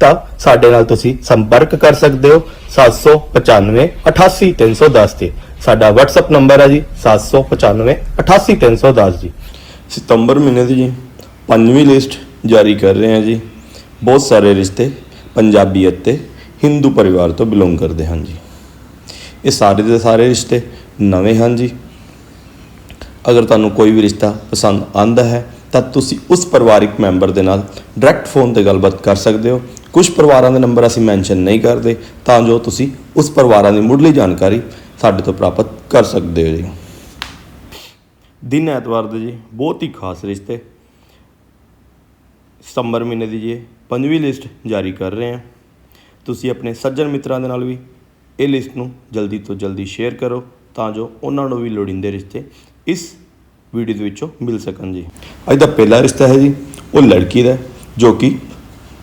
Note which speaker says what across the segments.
Speaker 1: ਤਾਂ ਸਾਡੇ ਨਾਲ ਤੁਸੀਂ ਸੰਪਰਕ ਕਰ ਸਕਦੇ ਹੋ 795 88310 ਤੇ। ਸਾਡਾ WhatsApp ਨੰਬਰ ਹੈ ਜੀ 795 88310 ਜੀ।
Speaker 2: ਸਤੰਬਰ ਮਹੀਨੇ ਦੀ ਜੀ, ਪੰਜਵੀਂ ਲਿਸਟ ਜਾਰੀ ਕਰ ਰਹੇ ਹਾਂ ਜੀ। ਬਹੁਤ ਸਾਰੇ ਰਿਸ਼ਤੇ ਪੰਜਾਬੀ ਅਤੇ ਹਿੰਦੂ ਪਰਿਵਾਰ ਤੋਂ ਬਿਲੋਂਗ ਕਰਦੇ ਹਨ ਜੀ। ਇਹ ਸਾਰੇ ਦੇ ਸਾਰੇ ਰਿਸ਼ਤੇ ਨਵੇਂ ਹਨ ਜੀ। ਅਗਰ ਤੁਹਾਨੂੰ ਕੋਈ ਵੀ ਰਿਸ਼ਤਾ ਪਸੰਦ ਆਂਦਾ ਹੈ, ਤਾਂ ਤੁਸੀਂ ਉਸ ਪਰਿਵਾਰਿਕ ਮੈਂਬਰ ਦੇ ਨਾਲ ਡਾਇਰੈਕਟ ਫੋਨ ਤੇ ਗੱਲਬਾਤ ਕਰ ਸਕਦੇ ਹੋ। ਕੁਝ ਪਰਿਵਾਰਾਂ ਦੇ ਨੰਬਰ ਅਸੀਂ ਮੈਂਸ਼ਨ ਨਹੀਂ ਕਰਦੇ, ਤਾਂ ਜੋ ਤੁਸੀਂ ਉਸ ਪਰਿਵਾਰਾਂ ਦੀ ਮੁੱਢਲੀ ਜਾਣਕਾਰੀ ਸਾਡੇ ਤੋਂ ਪ੍ਰਾਪਤ ਕਰ ਸਕਦੇ ਹੋ ਜੀ। ਦਿਨ ਐਤਵਾਰ ਦੇ ਜੀ, ਬਹੁਤ ਹੀ ਖਾਸ ਰਿਸ਼ਤੇ। ਸਤੰਬਰ ਮਹੀਨੇ ਦੀ ਜੀ, ਇਹ ਪੰਜਵੀਂ ਲਿਸਟ ਜਾਰੀ ਕਰ ਰਹੇ ਹਾਂ। ਤੁਸੀਂ ਆਪਣੇ ਸੱਜਣ ਮਿੱਤਰਾਂ ਦੇ ਨਾਲ ਵੀ ਇਹ ਲਿਸਟ ਨੂੰ ਜਲਦੀ ਤੋਂ ਜਲਦੀ ਸ਼ੇਅਰ ਕਰੋ, ਤਾਂ ਜੋ ਉਹਨਾਂ ਨੂੰ ਵੀ ਲੋੜੀਂਦੇ ਰਿਸ਼ਤੇ ਇਸ ਵੀਡੀਓ ਦੇ ਵਿੱਚੋਂ ਮਿਲ ਸਕਣ ਜੀ। ਅੱਜ ਦਾ ਪਹਿਲਾ ਰਿਸ਼ਤਾ ਹੈ ਜੀ, ਉਹ ਲੜਕੀ ਦਾ ਜੋ ਕਿ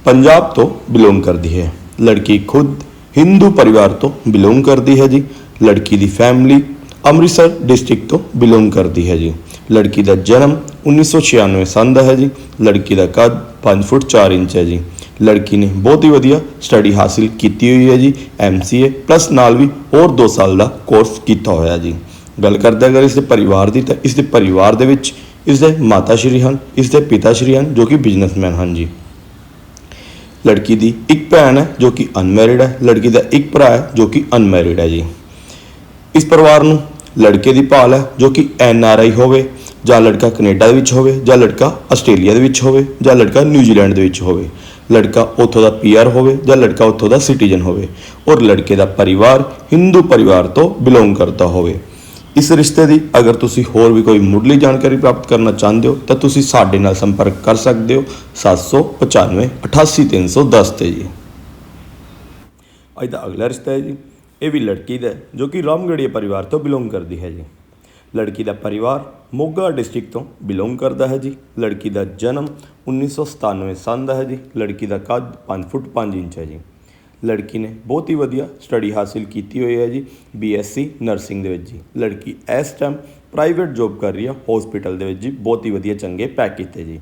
Speaker 2: ਪੰਜਾਬ ਤੋਂ ਬਿਲੋਂਗ ਕਰਦੀ ਹੈ। ਲੜਕੀ ਖੁਦ ਹਿੰਦੂ ਪਰਿਵਾਰ ਤੋਂ ਬਿਲੋਂਗ ਕਰਦੀ ਹੈ ਜੀ। ਲੜਕੀ ਦੀ ਫੈਮਿਲੀ ਅੰਮ੍ਰਿਤਸਰ ਡਿਸਟ੍ਰਿਕਟ ਤੋਂ ਬਿਲੋਂਗ ਕਰਦੀ ਹੈ ਜੀ। ਲੜਕੀ ਦਾ ਜਨਮ 1996 ਸੰਨ ਦਾ ਹੈ ਜੀ। ਲੜਕੀ ਦਾ ਕੱਦ 5 ਫੁੱਟ 4 ਇੰਚ ਹੈ ਜੀ। ਲੜਕੀ ਨੇ ਬਹੁਤ ਹੀ ਵਧੀਆ ਸਟੱਡੀ ਹਾਸਿਲ ਕੀਤੀ ਹੋਈ ਹੈ ਜੀ। ਐਮਸੀਏ ਪਲੱਸ ਨਾਲ ਵੀ ਹੋਰ 2 ਸਾਲ ਦਾ ਕੋਰਸ ਕੀਤਾ ਹੋਇਆ ਜੀ। ਗੱਲ ਕਰਦਾ ਅਗਰ ਇਸ ਦੇ ਪਰਿਵਾਰ ਦੀ ਤਾਂ ਇਸ ਦੇ ਪਰਿਵਾਰ ਦੇ ਵਿੱਚ ਇਸ ਦੇ ਮਾਤਾ ਸ਼੍ਰੀ ਹਨ ਇਸ ਦੇ ਪਿਤਾ ਸ਼੍ਰੀ ਹਨ ਜੋ ਕਿ ਬਿਜ਼ਨਸਮੈਨ ਹਨ ਜੀ। ਲੜਕੀ ਦੀ ਇੱਕ ਭੈਣ ਹੈ ਜੋ ਕਿ ਅਨਮੈਰਿਡ ਹੈ, ਲੜਕੀ ਦਾ ਇੱਕ ਭਰਾ ਹੈ ਜੋ ਕਿ ਅਨਮੈਰਿਡ ਹੈ ਜੀ। ਇਸ ਪਰਿਵਾਰ ਨੂੰ ਲੜਕੇ ਦੀ ਭਾਲ ਹੈ ਜੋ ਕਿ ਐਨ ਆਰ ਆਈ ਹੋਵੇ, ਜਾਂ ਲੜਕਾ ਕੈਨੇਡਾ ਦੇ ਵਿੱਚ ਹੋਵੇ, ਜਾਂ ਲੜਕਾ ਆਸਟ੍ਰੇਲੀਆ ਦੇ ਵਿੱਚ ਹੋਵੇ, ਜਾਂ ਲੜਕਾ ਨਿਊਜ਼ੀਲੈਂਡ ਦੇ ਵਿੱਚ ਹੋਵੇ। ਲੜਕਾ ਉੱਥੋਂ ਦਾ ਪੀਆਰ ਹੋਵੇ, ਜਾਂ ਲੜਕਾ ਉੱਥੋਂ ਦਾ ਸਿਟੀਜ਼ਨ ਹੋਵੇ। ਔਰ ਲੜਕੇ ਦਾ ਪਰਿਵਾਰ ਹਿੰਦੂ ਪਰਿਵਾਰ ਤੋਂ ਬਿਲੋਂਗ ਕਰਦਾ ਹੋਵੇ। ਇਸ ਰਿਸ਼ਤੇ ਦੀ ਅਗਰ ਤੁਸੀਂ ਹੋਰ ਵੀ ਕੋਈ ਮੁੱਢਲੀ ਜਾਣਕਾਰੀ ਪ੍ਰਾਪਤ ਕਰਨਾ ਚਾਹੁੰਦੇ ਹੋ, ਤਾਂ ਤੁਸੀਂ ਸਾਡੇ ਨਾਲ ਸੰਪਰਕ ਕਰ ਸਕਦੇ ਹੋ 795 88310 ਤੇ ਜੀ। ਅੱਜ ਦਾ ਅਗਲਾ ਰਿਸ਼ਤਾ ਹੈ ਜੀ। ਇਹ ਵੀ ਲੜਕੀ ਦਾ ਜੋ ਕਿ ਰਾਮਗੜੀਆ ਪਰਿਵਾਰ ਤੋਂ ਬਿਲੋਂਗ ਕਰਦੀ ਹੈ ਜੀ। ਲੜਕੀ ਦਾ ਪਰਿਵਾਰ ਮੋਗਾ ਡਿਸਟ੍ਰਿਕਟ ਤੋਂ ਬਿਲੋਂਗ ਕਰਦਾ ਹੈ ਜੀ। ਲੜਕੀ ਦਾ ਜਨਮ 1997 ਸੰਨ ਦਾ ਹੈ ਜੀ। ਲੜਕੀ ਦਾ ਕੱਦ 5 ਫੁੱਟ 5 ਇੰਚ ਹੈ ਜੀ। ਲੜਕੀ ਨੇ ਬਹੁਤ ਹੀ ਵਧੀਆ ਸਟੱਡੀ ਹਾਸਿਲ ਕੀਤੀ ਹੋਈ ਹੈ ਜੀ ਬੀਐਸਸੀ ਨਰਸਿੰਗ ਦੇ ਵਿੱਚ ਜੀ। ਲੜਕੀ ਇਸ ਟਾਈਮ ਪ੍ਰਾਈਵੇਟ ਜੌਬ ਕਰ ਰਹੀ ਹੈ ਹਸਪੀਟਲ ਦੇ ਵਿੱਚ ਜੀ, ਬਹੁਤ ਹੀ ਵਧੀਆ ਚੰਗੇ ਪੈਕੇਜ ਤੇ ਜੀ।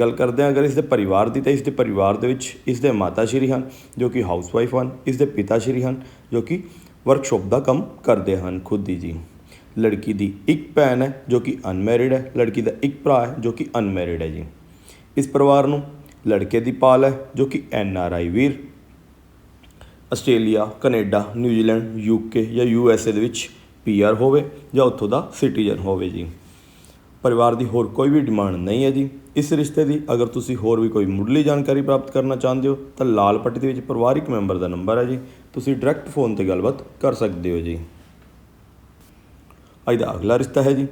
Speaker 2: ਗੱਲ ਕਰਦੇ ਹਾਂ ਅਗਰ ਇਸ ਦੇ ਪਰਿਵਾਰ ਦੀ, ਤਾਂ ਇਸ ਦੇ ਪਰਿਵਾਰ ਦੇ ਵਿੱਚ ਇਸ ਦੇ ਮਾਤਾ ਸ਼੍ਰੀ ਹਨ, ਜੋ ਕਿ ਹਾਊਸਵਾਈਫ ਹਨ ਇਸ ਦੇ ਪਿਤਾ ਸ਼੍ਰੀ ਹਨ, ਜੋ ਕਿ ਵਰਕਸ਼ਾਪ ਦਾ ਕੰਮ ਕਰਦੇ ਹਨ ਖੁਦ ਹੀ ਜੀ। ਲੜਕੀ ਦੀ ਇੱਕ ਭੈਣ ਹੈ, ਜੋ ਕਿ ਅਨਮੈਰਿਡ ਹੈ, ਲੜਕੀ ਦਾ ਇੱਕ ਭਰਾ ਹੈ, ਜੋ ਕਿ ਅਨਮੈਰਿਡ ਹੈ ਜੀ। ਇਸ ਪਰਿਵਾਰ ਨੂੰ ਲੜਕੇ ਦੀ ਪਾਲ ਹੈ, ਜੋ ਕਿ N R I Veer Australia, Canada, New Zealand, UK ਜਾਂ ਯੂ ਐਸ ਏ ਦੇ ਵਿੱਚ ਪੀਆਰ ਹੋਵੇ ਜਾਂ ਉੱਥੋਂ ਦਾ ਸਿਟੀਜ਼ਨ ਹੋਵੇ ਜੀ। ਪਰਿਵਾਰ ਦੀ ਹੋਰ ਕੋਈ ਵੀ ਡਿਮਾਂਡ ਨਹੀਂ ਹੈ ਜੀ। ਇਸ ਰਿਸ਼ਤੇ ਦੀ ਅਗਰ ਤੁਸੀਂ ਹੋਰ ਵੀ ਕੋਈ ਮੁੱਢਲੀ ਜਾਣਕਾਰੀ ਪ੍ਰਾਪਤ ਕਰਨਾ ਚਾਹੁੰਦੇ ਹੋ, ਤਾਂ ਲਾਲ ਪੱਟੀ ਦੇ ਵਿੱਚ ਪਰਿਵਾਰਿਕ ਮੈਂਬਰ ਦਾ ਨੰਬਰ ਹੈ ਜੀ। ਤੁਸੀਂ ਡਾਇਰੈਕਟ ਫੋਨ ਤੇ ਗੱਲਬਾਤ ਕਰ ਸਕਦੇ ਹੋ ਜੀ। ਅੱਜ ਦਾ ਅਗਲਾ ਰਿਸ਼ਤਾ ਹੈ ਜੀ।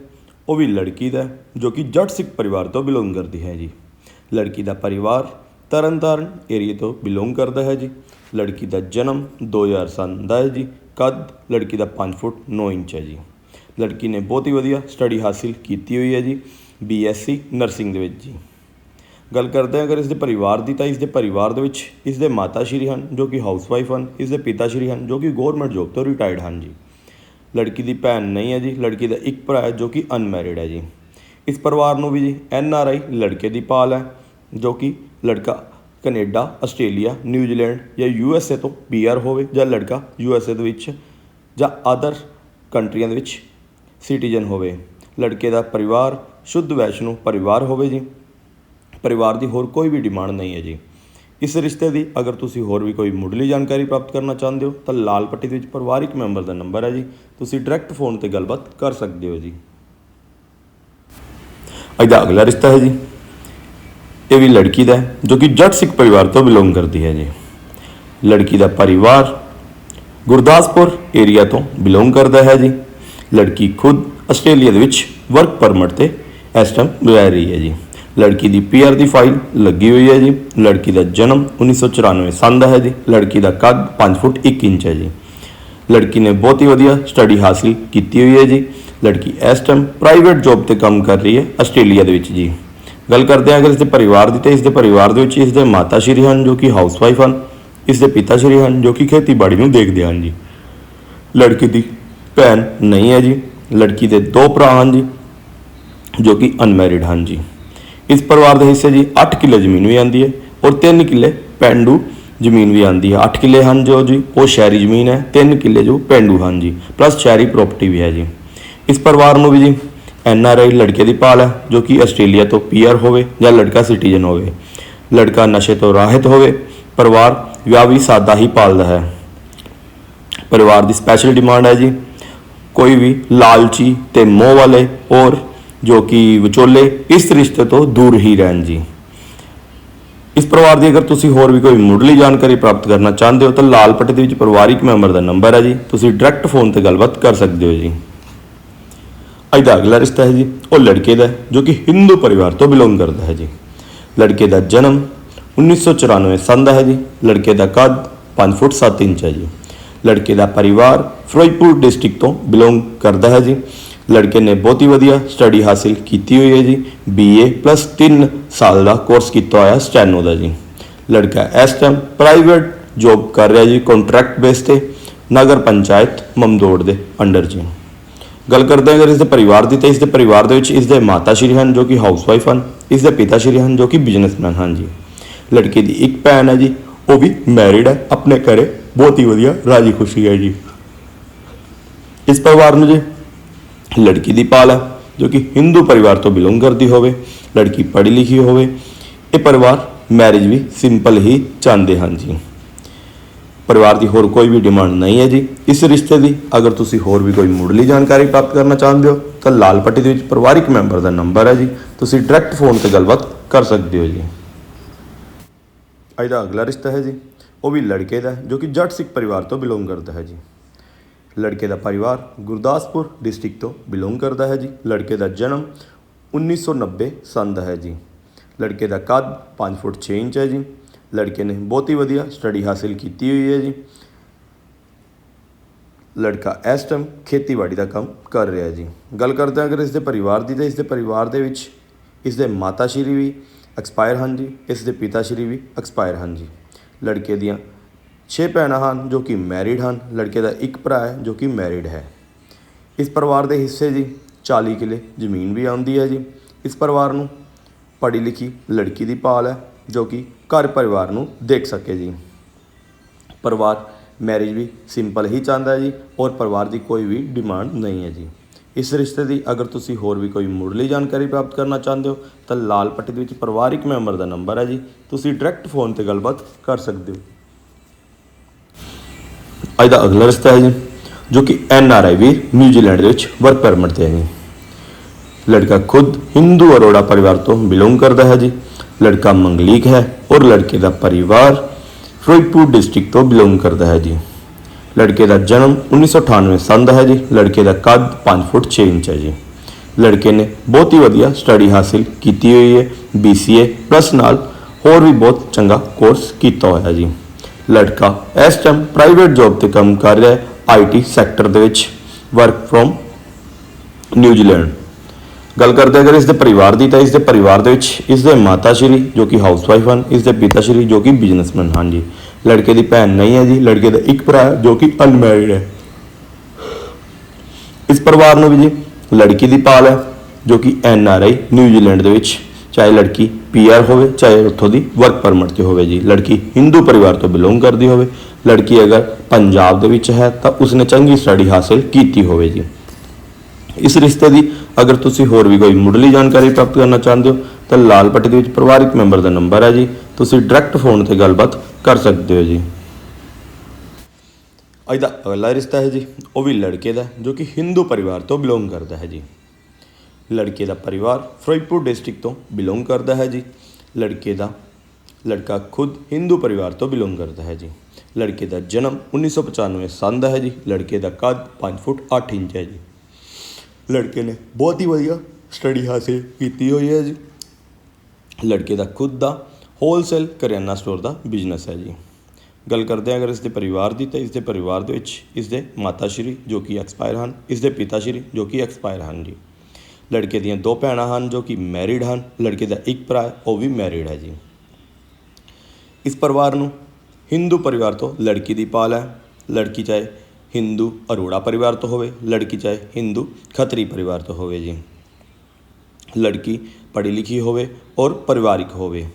Speaker 2: ਉਹ ਵੀ ਲੜਕੀ ਦਾ ਜੋ ਕਿ ਜੱਟ ਸਿੱਖ ਪਰਿਵਾਰ ਤੋਂ ਬਿਲੋਂਗ ਕਰਦੀ ਹੈ ਜੀ। ਲੜਕੀ ਦਾ ਪਰਿਵਾਰ ਤਰਨਤਾਰਨ ਏਰੀਆ ਤੋਂ ਬਿਲੋਂਗ ਕਰਦਾ ਹੈ ਜੀ। ਲੜਕੀ ਦਾ ਜਨਮ 2000 ਸੰਨ ਦਾ ਹੈ ਜੀ। ਕੱਦ ਲੜਕੀ ਦਾ 5 ਫੁੱਟ 9 ਇੰਚ ਹੈ ਜੀ। ਲੜਕੀ ਨੇ ਬਹੁਤ ਹੀ ਵਧੀਆ ਸਟੱਡੀ ਹਾਸਿਲ ਕੀਤੀ ਹੋਈ ਹੈ ਜੀ, ਬੀਐਸਸੀ ਨਰਸਿੰਗ ਦੇ ਵਿੱਚ ਜੀ। ਗੱਲ ਕਰਦੇ ਹਾਂ ਅਗਰ ਇਸ ਦੇ ਪਰਿਵਾਰ ਦੀ ਤਾਂ ਇਸ ਦੇ ਪਰਿਵਾਰ ਦੇ ਵਿੱਚ ਇਸ ਦੇ ਮਾਤਾ ਸ਼੍ਰੀ ਹਨ, ਜੋ ਕਿ ਹਾਊਸਵਾਈਫ ਹਨ, ਇਸ ਦੇ ਪਿਤਾ ਸ਼੍ਰੀ ਹਨ, ਜੋ ਕਿ ਗਵਰਨਮੈਂਟ ਜੋਬ ਤੋਂ ਰਿਟਾਇਰਡ ਹਨ ਜੀ। ਲੜਕੀ ਦੀ ਭੈਣ ਨਹੀਂ ਹੈ ਜੀ, ਲੜਕੀ ਦਾ ਇੱਕ ਭਰਾ ਹੈ ਜੋ ਕਿ ਅਨਮੈਰਿਡ ਹੈ ਜੀ। ਇਸ ਪਰਿਵਾਰ ਨੂੰ ਵੀ ਜੀ, ਐਨ ਆਰ ਆਈ ਲੜਕੇ ਦੀ ਪਾਲ ਹੈ, ਜੋ ਕਿ ਲੜਕਾ ਕੈਨੇਡਾ, ਆਸਟ੍ਰੇਲੀਆ ਨਿਊਜ਼ੀਲੈਂਡ ਜਾਂ ਯੂ ਐਸ ਏ ਤੋਂ ਪੀਆਰ ਹੋਵੇ ਜਾਂ ਲੜਕਾ ਯੂ ਐਸ ਏ ਦੇ ਵਿੱਚ ਜਾਂ ਅਦਰ ਕੰਟਰੀਆਂ ਦੇ ਵਿੱਚ ਸਿਟੀਜ਼ਨ ਹੋਵੇ। ਲੜਕੇ ਦਾ ਪਰਿਵਾਰ ਸ਼ੁੱਧ ਵੈਸ਼ਨੂ ਪਰਿਵਾਰ ਹੋਵੇ ਜੀ। ਪਰਿਵਾਰ ਦੀ ਹੋਰ ਕੋਈ ਵੀ ਡਿਮਾਂਡ ਨਹੀਂ ਹੈ ਜੀ। ਇਸ ਰਿਸ਼ਤੇ ਦੀ ਅਗਰ ਤੁਸੀਂ ਹੋਰ ਵੀ ਕੋਈ ਮੁੱਢਲੀ ਜਾਣਕਾਰੀ ਪ੍ਰਾਪਤ ਕਰਨਾ ਚਾਹੁੰਦੇ ਹੋ ਤਾਂ ਲਾਲ ਪੱਟੀ ਦੇ ਵਿੱਚ ਪਰਿਵਾਰਿਕ ਮੈਂਬਰ ਦਾ ਨੰਬਰ ਹੈ ਜੀ। ਤੁਸੀਂ ਡਾਇਰੈਕਟ ਫੋਨ ਤੇ ਗੱਲਬਾਤ ਕਰ ਸਕਦੇ ਹੋ ਜੀ। ਅੱਜ ਅਗਲਾ ਰਿਸ਼ਤਾ ਹੈ ਜੀ। ਇਹ ਵੀ ਲੜਕੀ ਦਾ ਜੋ ਕਿ ਜੱਟ ਸਿੱਖ ਪਰਿਵਾਰ ਤੋਂ ਬਿਲੋਂਗ ਕਰਦੀ ਹੈ ਜੀ। ਲੜਕੀ ਦਾ ਪਰਿਵਾਰ ਗੁਰਦਾਸਪੁਰ ਏਰੀਆ ਤੋਂ ਬਿਲੋਂਗ ਕਰਦਾ ਹੈ ਜੀ। ਲੜਕੀ ਖੁਦ ਆਸਟ੍ਰੇਲੀਆ ਦੇ ਵਿੱਚ ਵਰਕ ਪਰਮਿਟ ਤੇ ਇਸ ਟਾਈਮ ਰਹਿ ਰਹੀ ਹੈ ਜੀ। ਲੜਕੀ ਦੀ ਪੀਆਰ ਦੀ ਫਾਈਲ ਲੱਗੀ ਹੋਈ ਹੈ ਜੀ। ਲੜਕੀ ਦਾ ਜਨਮ 1994 ਸਾਲ ਦਾ ਹੈ ਜੀ। ਲੜਕੀ ਦਾ ਕੱਦ 5 ਫੁੱਟ 1 ਇੰਚ ਹੈ ਜੀ। ਲੜਕੀ ਨੇ ਬਹੁਤ ਹੀ ਵਧੀਆ ਸਟੱਡੀ ਹਾਸਿਲ ਕੀਤੀ ਹੋਈ ਹੈ ਜੀ। ਲੜਕੀ ਇਸ ਟਾਈਮ ਪ੍ਰਾਈਵੇਟ ਜੌਬ ਤੇ ਕੰਮ ਕਰ ਰਹੀ ਹੈ ਆਸਟ੍ਰੇਲੀਆ ਦੇ ਵਿੱਚ ਜੀ। ਗੱਲ ਕਰਦੇ ਹਾਂ ਅਗਰ ਇਸ ਦੇ ਪਰਿਵਾਰ ਦੀ ਤੇ ਇਸ ਦੇ ਪਰਿਵਾਰ ਦੇ ਵਿੱਚ ਇਸ ਦੇ ਮਾਤਾ ਸ਼੍ਰੀ ਹਨ ਜੋ ਕਿ ਹਾਊਸਵਾਈਫ ਹਨ ਇਸ ਦੇ ਪਿਤਾ ਸ਼੍ਰੀ ਹਨ ਜੋ ਕਿ ਖੇਤੀਬਾੜੀ ਨੂੰ ਦੇਖਦੇ ਹਨ ਜੀ। ਲੜਕੀ ਦੀ ਭੈਣ ਨਹੀਂ ਹੈ ਜੀ, ਲੜਕੀ ਦੇ ਦੋ ਭਰਾ ਹਨ ਜੀ, ਜੋ ਕਿ ਅਨਮੈਰਿਡ ਹਨ ਜੀ। ਇਸ ਪਰਿਵਾਰ ਦੇ ਹਿੱਸੇ ਜੀ 8 ਕਿੱਲੇ ਜ਼ਮੀਨ ਵੀ ਆਂਦੀ ਹੈ ਔਰ 3 ਕਿੱਲੇ ਪੈਂਡੂ ਜ਼ਮੀਨ ਵੀ ਆਂਦੀ ਹੈ। 8 ਕਿੱਲੇ ਹਨ ਜੋ ਜੀ, ਉਹ ਸ਼ਹਿਰੀ ਜ਼ਮੀਨ ਹੈ 3 ਕਿੱਲੇ ਜੋ ਪੈਂਡੂ ਹਨ ਜੀ ਪਲੱਸ ਸ਼ਹਿਰੀ ਪ੍ਰਾਪਰਟੀ ਵੀ ਹੈ ਜੀ। ਇਸ ਪਰਿਵਾਰ ਨੂੰ ਵੀ ਜੀ ਐਨ ਆਰ ਆਈ ਲੜਕੇ ਦੀ ਭਾਲ ਹੈ, ਜੋ ਕਿ ਆਸਟ੍ਰੇਲੀਆ ਤੋਂ ਪੀਆਰ ਹੋਵੇ ਜਾਂ ਲੜਕਾ ਸਿਟੀਜ਼ਨ ਹੋਵੇ। ਲੜਕਾ ਨਸ਼ੇ ਤੋਂ ਰਾਹਤ ਹੋਵੇ, ਪਰਿਵਾਰ ਵਿਆਹ ਵੀ ਸਾਦਾ ਹੀ ਪਾਲਦਾ ਹੈ। ਪਰਿਵਾਰ ਦੀ ਸਪੈਸ਼ਲ ਡਿਮਾਂਡ ਹੈ ਜੀ। ਕੋਈ ਵੀ ਲਾਲਚੀ ਤੇ ਮੋਹ ਵਾਲੇ ਔਰ ਜੋ ਕਿ ਵਿਚੋਲੇ, ਇਸ ਰਿਸ਼ਤੇ ਤੋਂ ਦੂਰ ਹੀ ਰਹਿਣ ਜੀ। ਇਸ ਪਰਿਵਾਰ ਦੀ ਅਗਰ ਤੁਸੀਂ ਹੋਰ ਵੀ ਕੋਈ ਮੁੱਢਲੀ ਜਾਣਕਾਰੀ ਪ੍ਰਾਪਤ ਕਰਨਾ ਚਾਹੁੰਦੇ ਹੋ, ਤਾਂ ਲਾਲ ਪੱਟੇ ਦੇ ਵਿੱਚ ਪਰਿਵਾਰਿਕ ਮੈਂਬਰ ਦਾ ਨੰਬਰ ਹੈ ਜੀ। ਤੁਸੀਂ ਡਾਇਰੈਕਟ ਫੋਨ ਤੇ ਗੱਲਬਾਤ ਕਰ ਸਕਦੇ ਹੋ ਜੀ। ਅੱਜ ਅਗਲਾ ਰਿਸ਼ਤਾ ਹੈ ਜੀ, ਉਹ ਲੜਕੇ ਦਾ ਜੋ ਕਿ ਹਿੰਦੂ ਪਰਿਵਾਰ ਤੋਂ ਬਿਲੋਂਗ ਕਰਦਾ ਹੈ ਜੀ। ਲੜਕੇ ਦਾ ਜਨਮ 1994 ਸੰਨ ਦਾ ਹੈ ਜੀ, ਲੜਕੇ ਦਾ ਕੱਦ 5 ਫੁੱਟ 7 ਇੰਚ ਹੈ ਜੀ। ਲੜਕੇ ਦਾ ਪਰਿਵਾਰ ਫਿਰੋਜ਼ਪੁਰ ਡਿਸਟ੍ਰਿਕਟ ਤੋਂ ਬਿਲੋਂਗ ਕਰਦਾ ਹੈ ਜੀ। ਲੜਕੇ ਨੇ ਬਹੁਤ ਹੀ ਵਧੀਆ ਸਟੱਡੀ ਹਾਸਿਲ ਕੀਤੀ ਹੋਈ ਹੈ ਜੀ ਬੀਏ ਪਲੱਸ 3 ਸਾਲ ਦਾ ਕੋਰਸ ਕੀਤਾ ਹੋਇਆ ਸਟੈਨੋ ਦਾ ਜੀ। ਲੜਕਾ ਇਸ ਟਾਈਮ ਪ੍ਰਾਈਵੇਟ ਜੌਬ ਕਰ ਰਿਹਾ ਜੀ ਕੰਟਰੈਕਟ ਬੇਸ ਤੇ, ਨਗਰ ਪੰਚਾਇਤ ਮਮਦੋੜ ਦੇ ਅੰਡਰ ਜੀ ਗੱਲ ਕਰਦੇ ਹਾਂ ਅਗਰ ਇਸ ਦੇ ਪਰਿਵਾਰ ਦੀ, ਤਾਂ ਇਸ ਦੇ ਪਰਿਵਾਰ ਦੇ ਵਿੱਚ ਇਸ ਦੇ ਮਾਤਾ ਸ਼੍ਰੀ ਹਨ ਜੋ ਕਿ ਹਾਊਸਵਾਈਫ ਹਨ ਇਸ ਦੇ ਪਿਤਾ ਸ਼੍ਰੀ ਹਨ ਜੋ ਕਿ ਬਿਜ਼ਨਸਮੈਨ ਹਨ ਜੀ। ਲੜਕੇ ਦੀ ਇੱਕ ਭੈਣ ਹੈ ਜੀ, ਉਹ ਵੀ ਮੈਰਿਡ ਹੈ, ਆਪਣੇ ਘਰੇ ਬਹੁਤ ਹੀ ਵਧੀਆ ਰਾਜੀ ਖੁਸ਼ੀ ਹੈ ਜੀ। ਇਸ ਪਰਿਵਾਰ ਨੂੰ ਜੀ ਲੜਕੀ ਦੀ ਪਾਲ ਹੈ, ਜੋ ਕਿ ਹਿੰਦੂ ਪਰਿਵਾਰ ਤੋਂ ਬਿਲੋਂਗ ਕਰਦੀ ਹੋਵੇ, ਲੜਕੀ ਪੜ੍ਹੀ ਲਿਖੀ ਹੋਵੇ, ਇਹ ਪਰਿਵਾਰ ਮੈਰਿਜ ਵੀ ਸਿੰਪਲ ਹੀ ਚਾਹੁੰਦੇ ਹਨ ਜੀ। ਪਰਿਵਾਰ ਦੀ ਹੋਰ ਕੋਈ ਵੀ ਡਿਮਾਂਡ ਨਹੀਂ ਹੈ ਜੀ। ਇਸ ਰਿਸ਼ਤੇ ਦੀ ਅਗਰ ਤੁਸੀਂ ਹੋਰ ਵੀ ਕੋਈ ਮੁੱਢਲੀ ਜਾਣਕਾਰੀ ਪ੍ਰਾਪਤ ਕਰਨਾ ਚਾਹੁੰਦੇ ਹੋ, ਤਾਂ ਲਾਲ ਪੱਟੀ ਦੇ ਵਿੱਚ ਪਰਿਵਾਰਿਕ ਮੈਂਬਰ ਦਾ ਨੰਬਰ ਹੈ ਜੀ। ਤੁਸੀਂ ਡਾਇਰੈਕਟ ਫੋਨ ਤੇ ਗੱਲਬਾਤ ਕਰ ਸਕਦੇ ਹੋ ਜੀ। ਇਹਦਾ ਅਗਲਾ ਰਿਸ਼ਤਾ ਹੈ ਜੀ। ਉਹ ਵੀ ਲੜਕੇ ਦਾ ਜੋ ਕਿ ਜੱਟ ਸਿੱਖ ਪਰਿਵਾਰ ਤੋਂ ਬਿਲੋਂਗ ਕਰਦਾ ਹੈ ਜੀ। ਲੜਕੇ ਦਾ ਪਰਿਵਾਰ ਗੁਰਦਾਸਪੁਰ ਡਿਸਟ੍ਰਿਕਟ ਤੋਂ ਬਿਲੋਂਗ ਕਰਦਾ ਹੈ ਜੀ। ਲੜਕੇ ਦਾ ਜਨਮ 1990 ਸੰਨ ਦਾ ਹੈ ਜੀ। ਲੜਕੇ ਦਾ ਕੱਦ 5 ਫੁੱਟ 6 ਇੰਚ ਹੈ ਜੀ। ਲੜਕੇ ਨੇ। ਬਹੁਤ ਹੀ ਵਧੀਆ ਸਟੱਡੀ ਹਾਸਿਲ ਕੀਤੀ ਹੋਈ ਹੈ ਜੀ। ਲੜਕਾ ਇਸ ਟਾਈਮ ਖੇਤੀਬਾੜੀ ਦਾ ਕੰਮ ਕਰ ਰਿਹਾ ਜੀ। ਗੱਲ ਕਰਦੇ ਹਾਂ ਅਗਰ ਇਸ ਦੇ ਪਰਿਵਾਰ ਦੀ, ਤਾਂ ਇਸ ਦੇ ਪਰਿਵਾਰ ਦੇ ਵਿੱਚ ਇਸ ਦੇ ਮਾਤਾ ਸ਼੍ਰੀ ਵੀ ਐਕਸਪਾਇਰ ਹਨ ਜੀ। ਇਸ ਦੇ ਪਿਤਾ ਸ਼੍ਰੀ ਵੀ ਐਕਸਪਾਇਰ ਹਨ ਜੀ। ਲੜਕੇ ਦੀਆਂ 6 ਭੈਣਾਂ ਹਨ ਜੋ ਕਿ ਮੈਰਿਡ ਹਨ। ਲੜਕੇ ਦਾ ਇੱਕ ਭਰਾ ਹੈ ਜੋ ਕਿ ਮੈਰਿਡ ਹੈ। ਇਸ ਪਰਿਵਾਰ ਦੇ ਹਿੱਸੇ ਜੀ 40 ਕਿੱਲੇ ਜ਼ਮੀਨ ਵੀ ਆਉਂਦੀ ਹੈ ਜੀ। ਇਸ ਪਰਿਵਾਰ ਨੂੰ ਪੜ੍ਹੀ ਲਿਖੀ ਲੜਕੀ ਦੀ ਭਾਲ ਹੈ। ਜੋ ਕਿ ਘਰ ਪਰਿਵਾਰ ਨੂੰ ਦੇਖ ਸਕੇ ਜੀ। ਪਰਿਵਾਰ ਮੈਰਿਜ ਵੀ ਸਿੰਪਲ ਹੀ ਚਾਹੁੰਦਾ ਹੈ ਜੀ ਔਰ ਪਰਿਵਾਰ ਦੀ ਕੋਈ ਵੀ ਡਿਮਾਂਡ ਨਹੀਂ ਹੈ ਜੀ। ਇਸ ਰਿਸ਼ਤੇ ਦੀ ਅਗਰ ਤੁਸੀਂ ਹੋਰ ਵੀ ਕੋਈ ਮੁੱਢਲੀ ਜਾਣਕਾਰੀ ਪ੍ਰਾਪਤ ਕਰਨਾ ਚਾਹੁੰਦੇ ਹੋ, ਤਾਂ ਲਾਲ ਪੱਟੀ ਦੇ ਵਿੱਚ ਪਰਿਵਾਰਿਕ ਮੈਂਬਰ ਦਾ ਨੰਬਰ ਹੈ ਜੀ। ਤੁਸੀਂ ਡਾਇਰੈਕਟ ਫੋਨ ਤੇ ਗੱਲਬਾਤ ਕਰ ਸਕਦੇ ਹੋ। ਅੱਜ ਦਾ ਅਗਲਾ ਰਿਸ਼ਤਾ ਹੈ ਜੀ, ਜੋ ਕਿ ਐਨ ਆਰ ਆਈ ਵੀ ਨਿਊਜ਼ੀਲੈਂਡ ਦੇ ਵਿੱਚ ਵਰਕ ਪਰਮਿਟ ਤੇ ਹੈ ਜੀ। ਲੜਕਾ ਖੁਦ ਹਿੰਦੂ ਅਰੋੜਾ ਪਰਿਵਾਰ ਤੋਂ ਬਿਲੋਂਗ ਕਰਦਾ ਹੈ ਜੀ। ਲੜਕਾ ਮੰਗਲੀਕ ਹੈ ਔਰ ਲੜਕੇ ਦਾ ਪਰਿਵਾਰ ਫਿਰੋਜ਼ਪੁਰ ਡਿਸਟ੍ਰਿਕਟ ਤੋਂ ਬਿਲੋਂਗ ਕਰਦਾ ਹੈ ਜੀ। ਲੜਕੇ ਦਾ ਜਨਮ 1998 ਸਾਲ ਦਾ ਹੈ ਜੀ। ਲੜਕੇ ਦਾ ਕੱਦ 5 ਫੁੱਟ 6 ਇੰਚ ਹੈ ਜੀ। ਲੜਕੇ ਨੇ ਬਹੁਤ ਹੀ ਵਧੀਆ ਸਟੱਡੀ ਹਾਸਿਲ ਕੀਤੀ ਹੋਈ ਹੈ BCA ਪਲੱਸ ਨਾਲ ਹੋਰ ਵੀ ਬਹੁਤ ਚੰਗਾ ਕੋਰਸ ਕੀਤਾ ਹੋਇਆ ਜੀ। ਲੜਕਾ ਇਸ ਟਾਈਮ ਪ੍ਰਾਈਵੇਟ ਜੌਬ ਤੇ ਕੰਮ ਕਰ ਰਿਹਾ ਹੈ IT ਸੈਕਟਰ ਦੇ ਵਿੱਚ ਵਰਕ ਫਰੋਮ ਨਿਊਜ਼ੀਲੈਂਡ ਗੱਲ ਕਰਦੇ ਅਗਰ ਇਸ ਦੇ ਪਰਿਵਾਰ ਦੀ, ਤਾਂ ਇਸ ਦੇ ਪਰਿਵਾਰ ਦੇ ਵਿੱਚ ਇਸ ਦੇ ਮਾਤਾ ਸ਼੍ਰੀ, ਜੋ ਕਿ ਹਾਊਸਵਾਈਫ ਹਨ ਇਸ ਦੇ ਪਿਤਾ ਸ਼੍ਰੀ, ਜੋ ਕਿ ਬਿਜ਼ਨਸਮੈਨ ਹਨ ਜੀ। ਲੜਕੇ ਦੀ ਭੈਣ ਨਹੀਂ ਹੈ ਜੀ, ਲੜਕੇ ਦਾ ਇੱਕ ਭਰਾ ਹੈ, ਜੋ ਕਿ ਅਨਮੈਰਿਡ ਹੈ। ਇਸ ਪਰਿਵਾਰ ਨੂੰ ਵੀ ਜੀ, ਲੜਕੀ ਦੀ ਪਾਲ ਹੈ, ਜੋ ਕਿ ਐਨ ਆਰ ਆਈ ਨਿਊਜ਼ੀਲੈਂਡ ਦੇ ਵਿੱਚ, ਚਾਹੇ ਲੜਕੀ ਪੀਆਰ ਹੋਵੇ, ਚਾਹੇ ਉੱਥੋਂ ਦੀ ਵਰਕ ਪਰਮਿਟ ਤੇ ਹੋਵੇ ਜੀ। ਲੜਕੀ ਹਿੰਦੂ ਪਰਿਵਾਰ ਤੋਂ ਬਿਲੋਂਗ ਕਰਦੀ ਹੋਵੇ। ਲੜਕੀ ਅਗਰ ਪੰਜਾਬ ਦੇ ਵਿੱਚ ਹੈ, ਤਾਂ ਉਸਨੇ ਚੰਗੀ ਸਟੱਡੀ ਹਾਸਲ ਕੀਤੀ ਹੋਵੇ ਜੀ। ਇਸ ਰਿਸ਼ਤੇ ਦੀ ਅਗਰ ਤੁਸੀਂ ਹੋਰ ਵੀ ਕੋਈ ਮੁੱਢਲੀ ਜਾਣਕਾਰੀ ਪ੍ਰਾਪਤ ਕਰਨਾ ਚਾਹੁੰਦੇ ਹੋ, ਤਾਂ ਲਾਲ ਪੱਟੀ ਦੇ ਵਿੱਚ ਪਰਿਵਾਰਿਕ ਮੈਂਬਰ ਦਾ ਨੰਬਰ ਹੈ ਜੀ। ਤੁਸੀਂ ਡਾਇਰੈਕਟ ਫੋਨ ਤੇ ਗੱਲਬਾਤ ਕਰ ਸਕਦੇ ਹੋ ਜੀ। ਅੱਜ ਦਾ ਅਗਲਾ ਰਿਸ਼ਤਾ ਹੈ ਜੀ, ਉਹ ਵੀ ਲੜਕੇ ਦਾ, ਜੋ ਕਿ ਹਿੰਦੂ ਪਰਿਵਾਰ ਤੋਂ ਬਿਲੋਂਗ ਕਰਦਾ ਹੈ ਜੀ। ਲੜਕੇ ਦਾ ਪਰਿਵਾਰ ਫਿਰੋਜ਼ਪੁਰ ਡਿਸਟ੍ਰਿਕਟ ਤੋਂ ਬਿਲੋਂਗ ਕਰਦਾ ਹੈ ਜੀ। ਲੜਕੇ ਦਾ ਲੜਕਾ ਖੁਦ ਹਿੰਦੂ ਪਰਿਵਾਰ ਤੋਂ ਬਿਲੋਂਗ ਕਰਦਾ ਹੈ ਜੀ। ਲੜਕੇ ਦਾ ਜਨਮ 1995 ਸੰਨ ਦਾ ਹੈ ਜੀ। ਲੜਕੇ ਦਾ ਕੱਦ 5 ਫੁੱਟ 8 ਇੰਚ ਹੈ ਜੀ। ਲੜਕੇ ਨੇ। ਬਹੁਤ ਹੀ ਵਧੀਆ ਸਟੱਡੀ ਹਾਸਿਲ ਕੀਤੀ ਹੋਈ ਹੈ ਜੀ। ਲੜਕੇ ਦਾ ਖੁਦ ਦਾ ਹੋਲਸੇਲ ਕਰਿਆਨਾ ਸਟੋਰ ਦਾ ਬਿਜ਼ਨਸ ਹੈ ਜੀ। ਗੱਲ ਕਰਦੇ ਹਾਂ ਅਗਰ ਇਸ ਦੇ ਪਰਿਵਾਰ ਦੀ, ਤਾਂ ਇਸ ਦੇ ਪਰਿਵਾਰ ਦੇ ਵਿੱਚ ਇਸ ਦੇ ਮਾਤਾ ਸ਼੍ਰੀ ਜੋ ਕਿ ਐਕਸਪਾਇਰ ਹਨ ਇਸ ਦੇ ਪਿਤਾ ਸ਼੍ਰੀ ਜੋ ਕਿ ਐਕਸਪਾਇਰ ਹਨ ਜੀ। ਲੜਕੇ ਦੀਆਂ ਦੋ ਭੈਣਾਂ ਹਨ ਜੋ ਕਿ ਮੈਰਿਡ ਹਨ। ਲੜਕੇ ਦਾ ਇੱਕ ਭਰਾ ਹੈ, ਉਹ ਵੀ ਮੈਰਿਡ ਹੈ ਜੀ। ਇਸ ਪਰਿਵਾਰ ਨੂੰ ਹਿੰਦੂ ਪਰਿਵਾਰ ਤੋਂ ਲੜਕੀ ਦੀ ਪਾਲ ਹੈ। ਲੜਕੀ ਚਾਹੇ ਹਿੰਦੂ ਅਰੋੜਾ ਪਰਿਵਾਰ ਤੋਂ ਹੋਵੇ, ਲੜਕੀ ਚਾਹੇ ਹਿੰਦੂ ਖੱਤਰੀ ਪਰਿਵਾਰ ਤੋਂ ਹੋਵੇ ਜੀ। ਲੜਕੀ ਪੜ੍ਹੀ ਲਿਖੀ ਹੋਵੇ ਔਰ ਪਰਿਵਾਰਿਕ ਹੋਵੇ।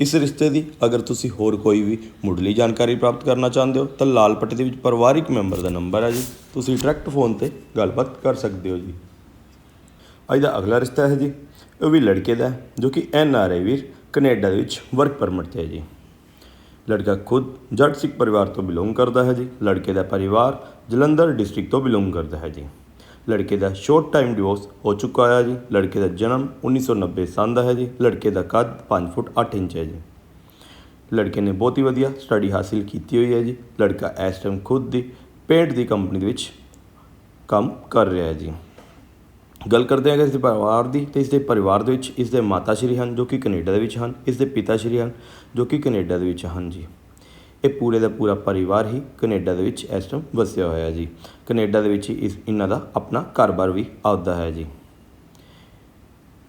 Speaker 2: ਇਸ ਰਿਸ਼ਤੇ ਦੀ ਅਗਰ ਤੁਸੀਂ ਹੋਰ ਕੋਈ ਵੀ ਮੁੱਢਲੀ ਜਾਣਕਾਰੀ ਪ੍ਰਾਪਤ ਕਰਨਾ ਚਾਹੁੰਦੇ ਹੋ, ਤਾਂ ਲਾਲ ਪੱਟੀ ਦੇ ਵਿੱਚ ਪਰਿਵਾਰਿਕ ਮੈਂਬਰ ਦਾ ਨੰਬਰ ਹੈ ਜੀ। ਤੁਸੀਂ ਡਾਇਰੈਕਟ ਫੋਨ ਤੇ ਗੱਲਬਾਤ ਕਰ ਸਕਦੇ ਹੋ ਜੀ। ਅੱਜ ਦਾ ਅਗਲਾ ਰਿਸ਼ਤਾ ਹੈ ਜੀ, ਉਹ ਵੀ ਲੜਕੇ ਦਾ ਜੋ ਕਿ N R I Veer Canada ਦੇ ਵਿੱਚ ਵਰਕ ਪਰਮਿਟ ਤੇ ਹੈ ਜੀ। ਲੜਕਾ ਖੁਦ ਜੱਟ ਸਿੱਖ ਪਰਿਵਾਰ ਤੋਂ ਬਿਲੋਂਗ ਕਰਦਾ ਹੈ ਜੀ। ਲੜਕੇ ਦਾ ਪਰਿਵਾਰ ਜਲੰਧਰ ਡਿਸਟ੍ਰਿਕਟ ਤੋਂ ਬਿਲੋਂਗ ਕਰਦਾ ਹੈ ਜੀ। ਲੜਕੇ ਦਾ ਸ਼ੋਰਟ ਟਾਈਮ ਡਿਵੋਰਸ ਹੋ ਚੁੱਕਾ ਹੈ ਜੀ। ਲੜਕੇ ਦਾ ਜਨਮ 1990 ਸਾਲ ਦਾ ਹੈ ਜੀ। ਲੜਕੇ ਦਾ ਕੱਦ 5 ਫੁੱਟ 8 ਇੰਚ ਹੈ ਜੀ। ਲੜਕੇ ਨੇ ਬਹੁਤ ਹੀ ਵਧੀਆ ਸਟੱਡੀ ਹਾਸਿਲ ਕੀਤੀ ਹੋਈ ਹੈ ਜੀ। ਲੜਕਾ ਇਸ ਟਾਈਮ ਖੁਦ ਦੀ ਪੇਂਟ ਦੀ ਕੰਪਨੀ ਦੇ ਵਿੱਚ ਕੰਮ ਕਰ ਰਿਹਾ ਹੈ ਜੀ। ਗੱਲ ਕਰਦੇ ਹਾਂ ਅਗਰ ਇਸ ਦੇ ਪਰਿਵਾਰ ਦੀ, ਤੇ ਇਸ ਦੇ ਪਰਿਵਾਰ ਦੇ ਵਿੱਚ ਇਸ ਦੇ ਮਾਤਾ ਸ਼੍ਰੀ ਹਨ ਜੋ ਕਿ ਕੈਨੇਡਾ ਦੇ ਵਿੱਚ ਹਨ, ਇਸ ਦੇ ਪਿਤਾ ਸ਼੍ਰੀ ਹਨ। ਜੋ ਕਿ ਕੈਨੇਡਾ ਦੇ ਵਿੱਚ ਹਨ ਜੀ। ਇਹ ਪੂਰੇ ਦਾ ਪੂਰਾ ਪਰਿਵਾਰ ਹੀ ਕੈਨੇਡਾ ਦੇ ਵਿੱਚ ਇਸ ਟਾਈਮ ਵਸਿਆ ਹੋਇਆ ਜੀ। ਕੈਨੇਡਾ ਦੇ ਵਿੱਚ ਹੀ ਇਸ, ਇਹਨਾਂ ਦਾ ਆਪਣਾ ਘਰ-ਬਾਰ ਵੀ ਆਉਂਦਾ ਹੈ ਜੀ।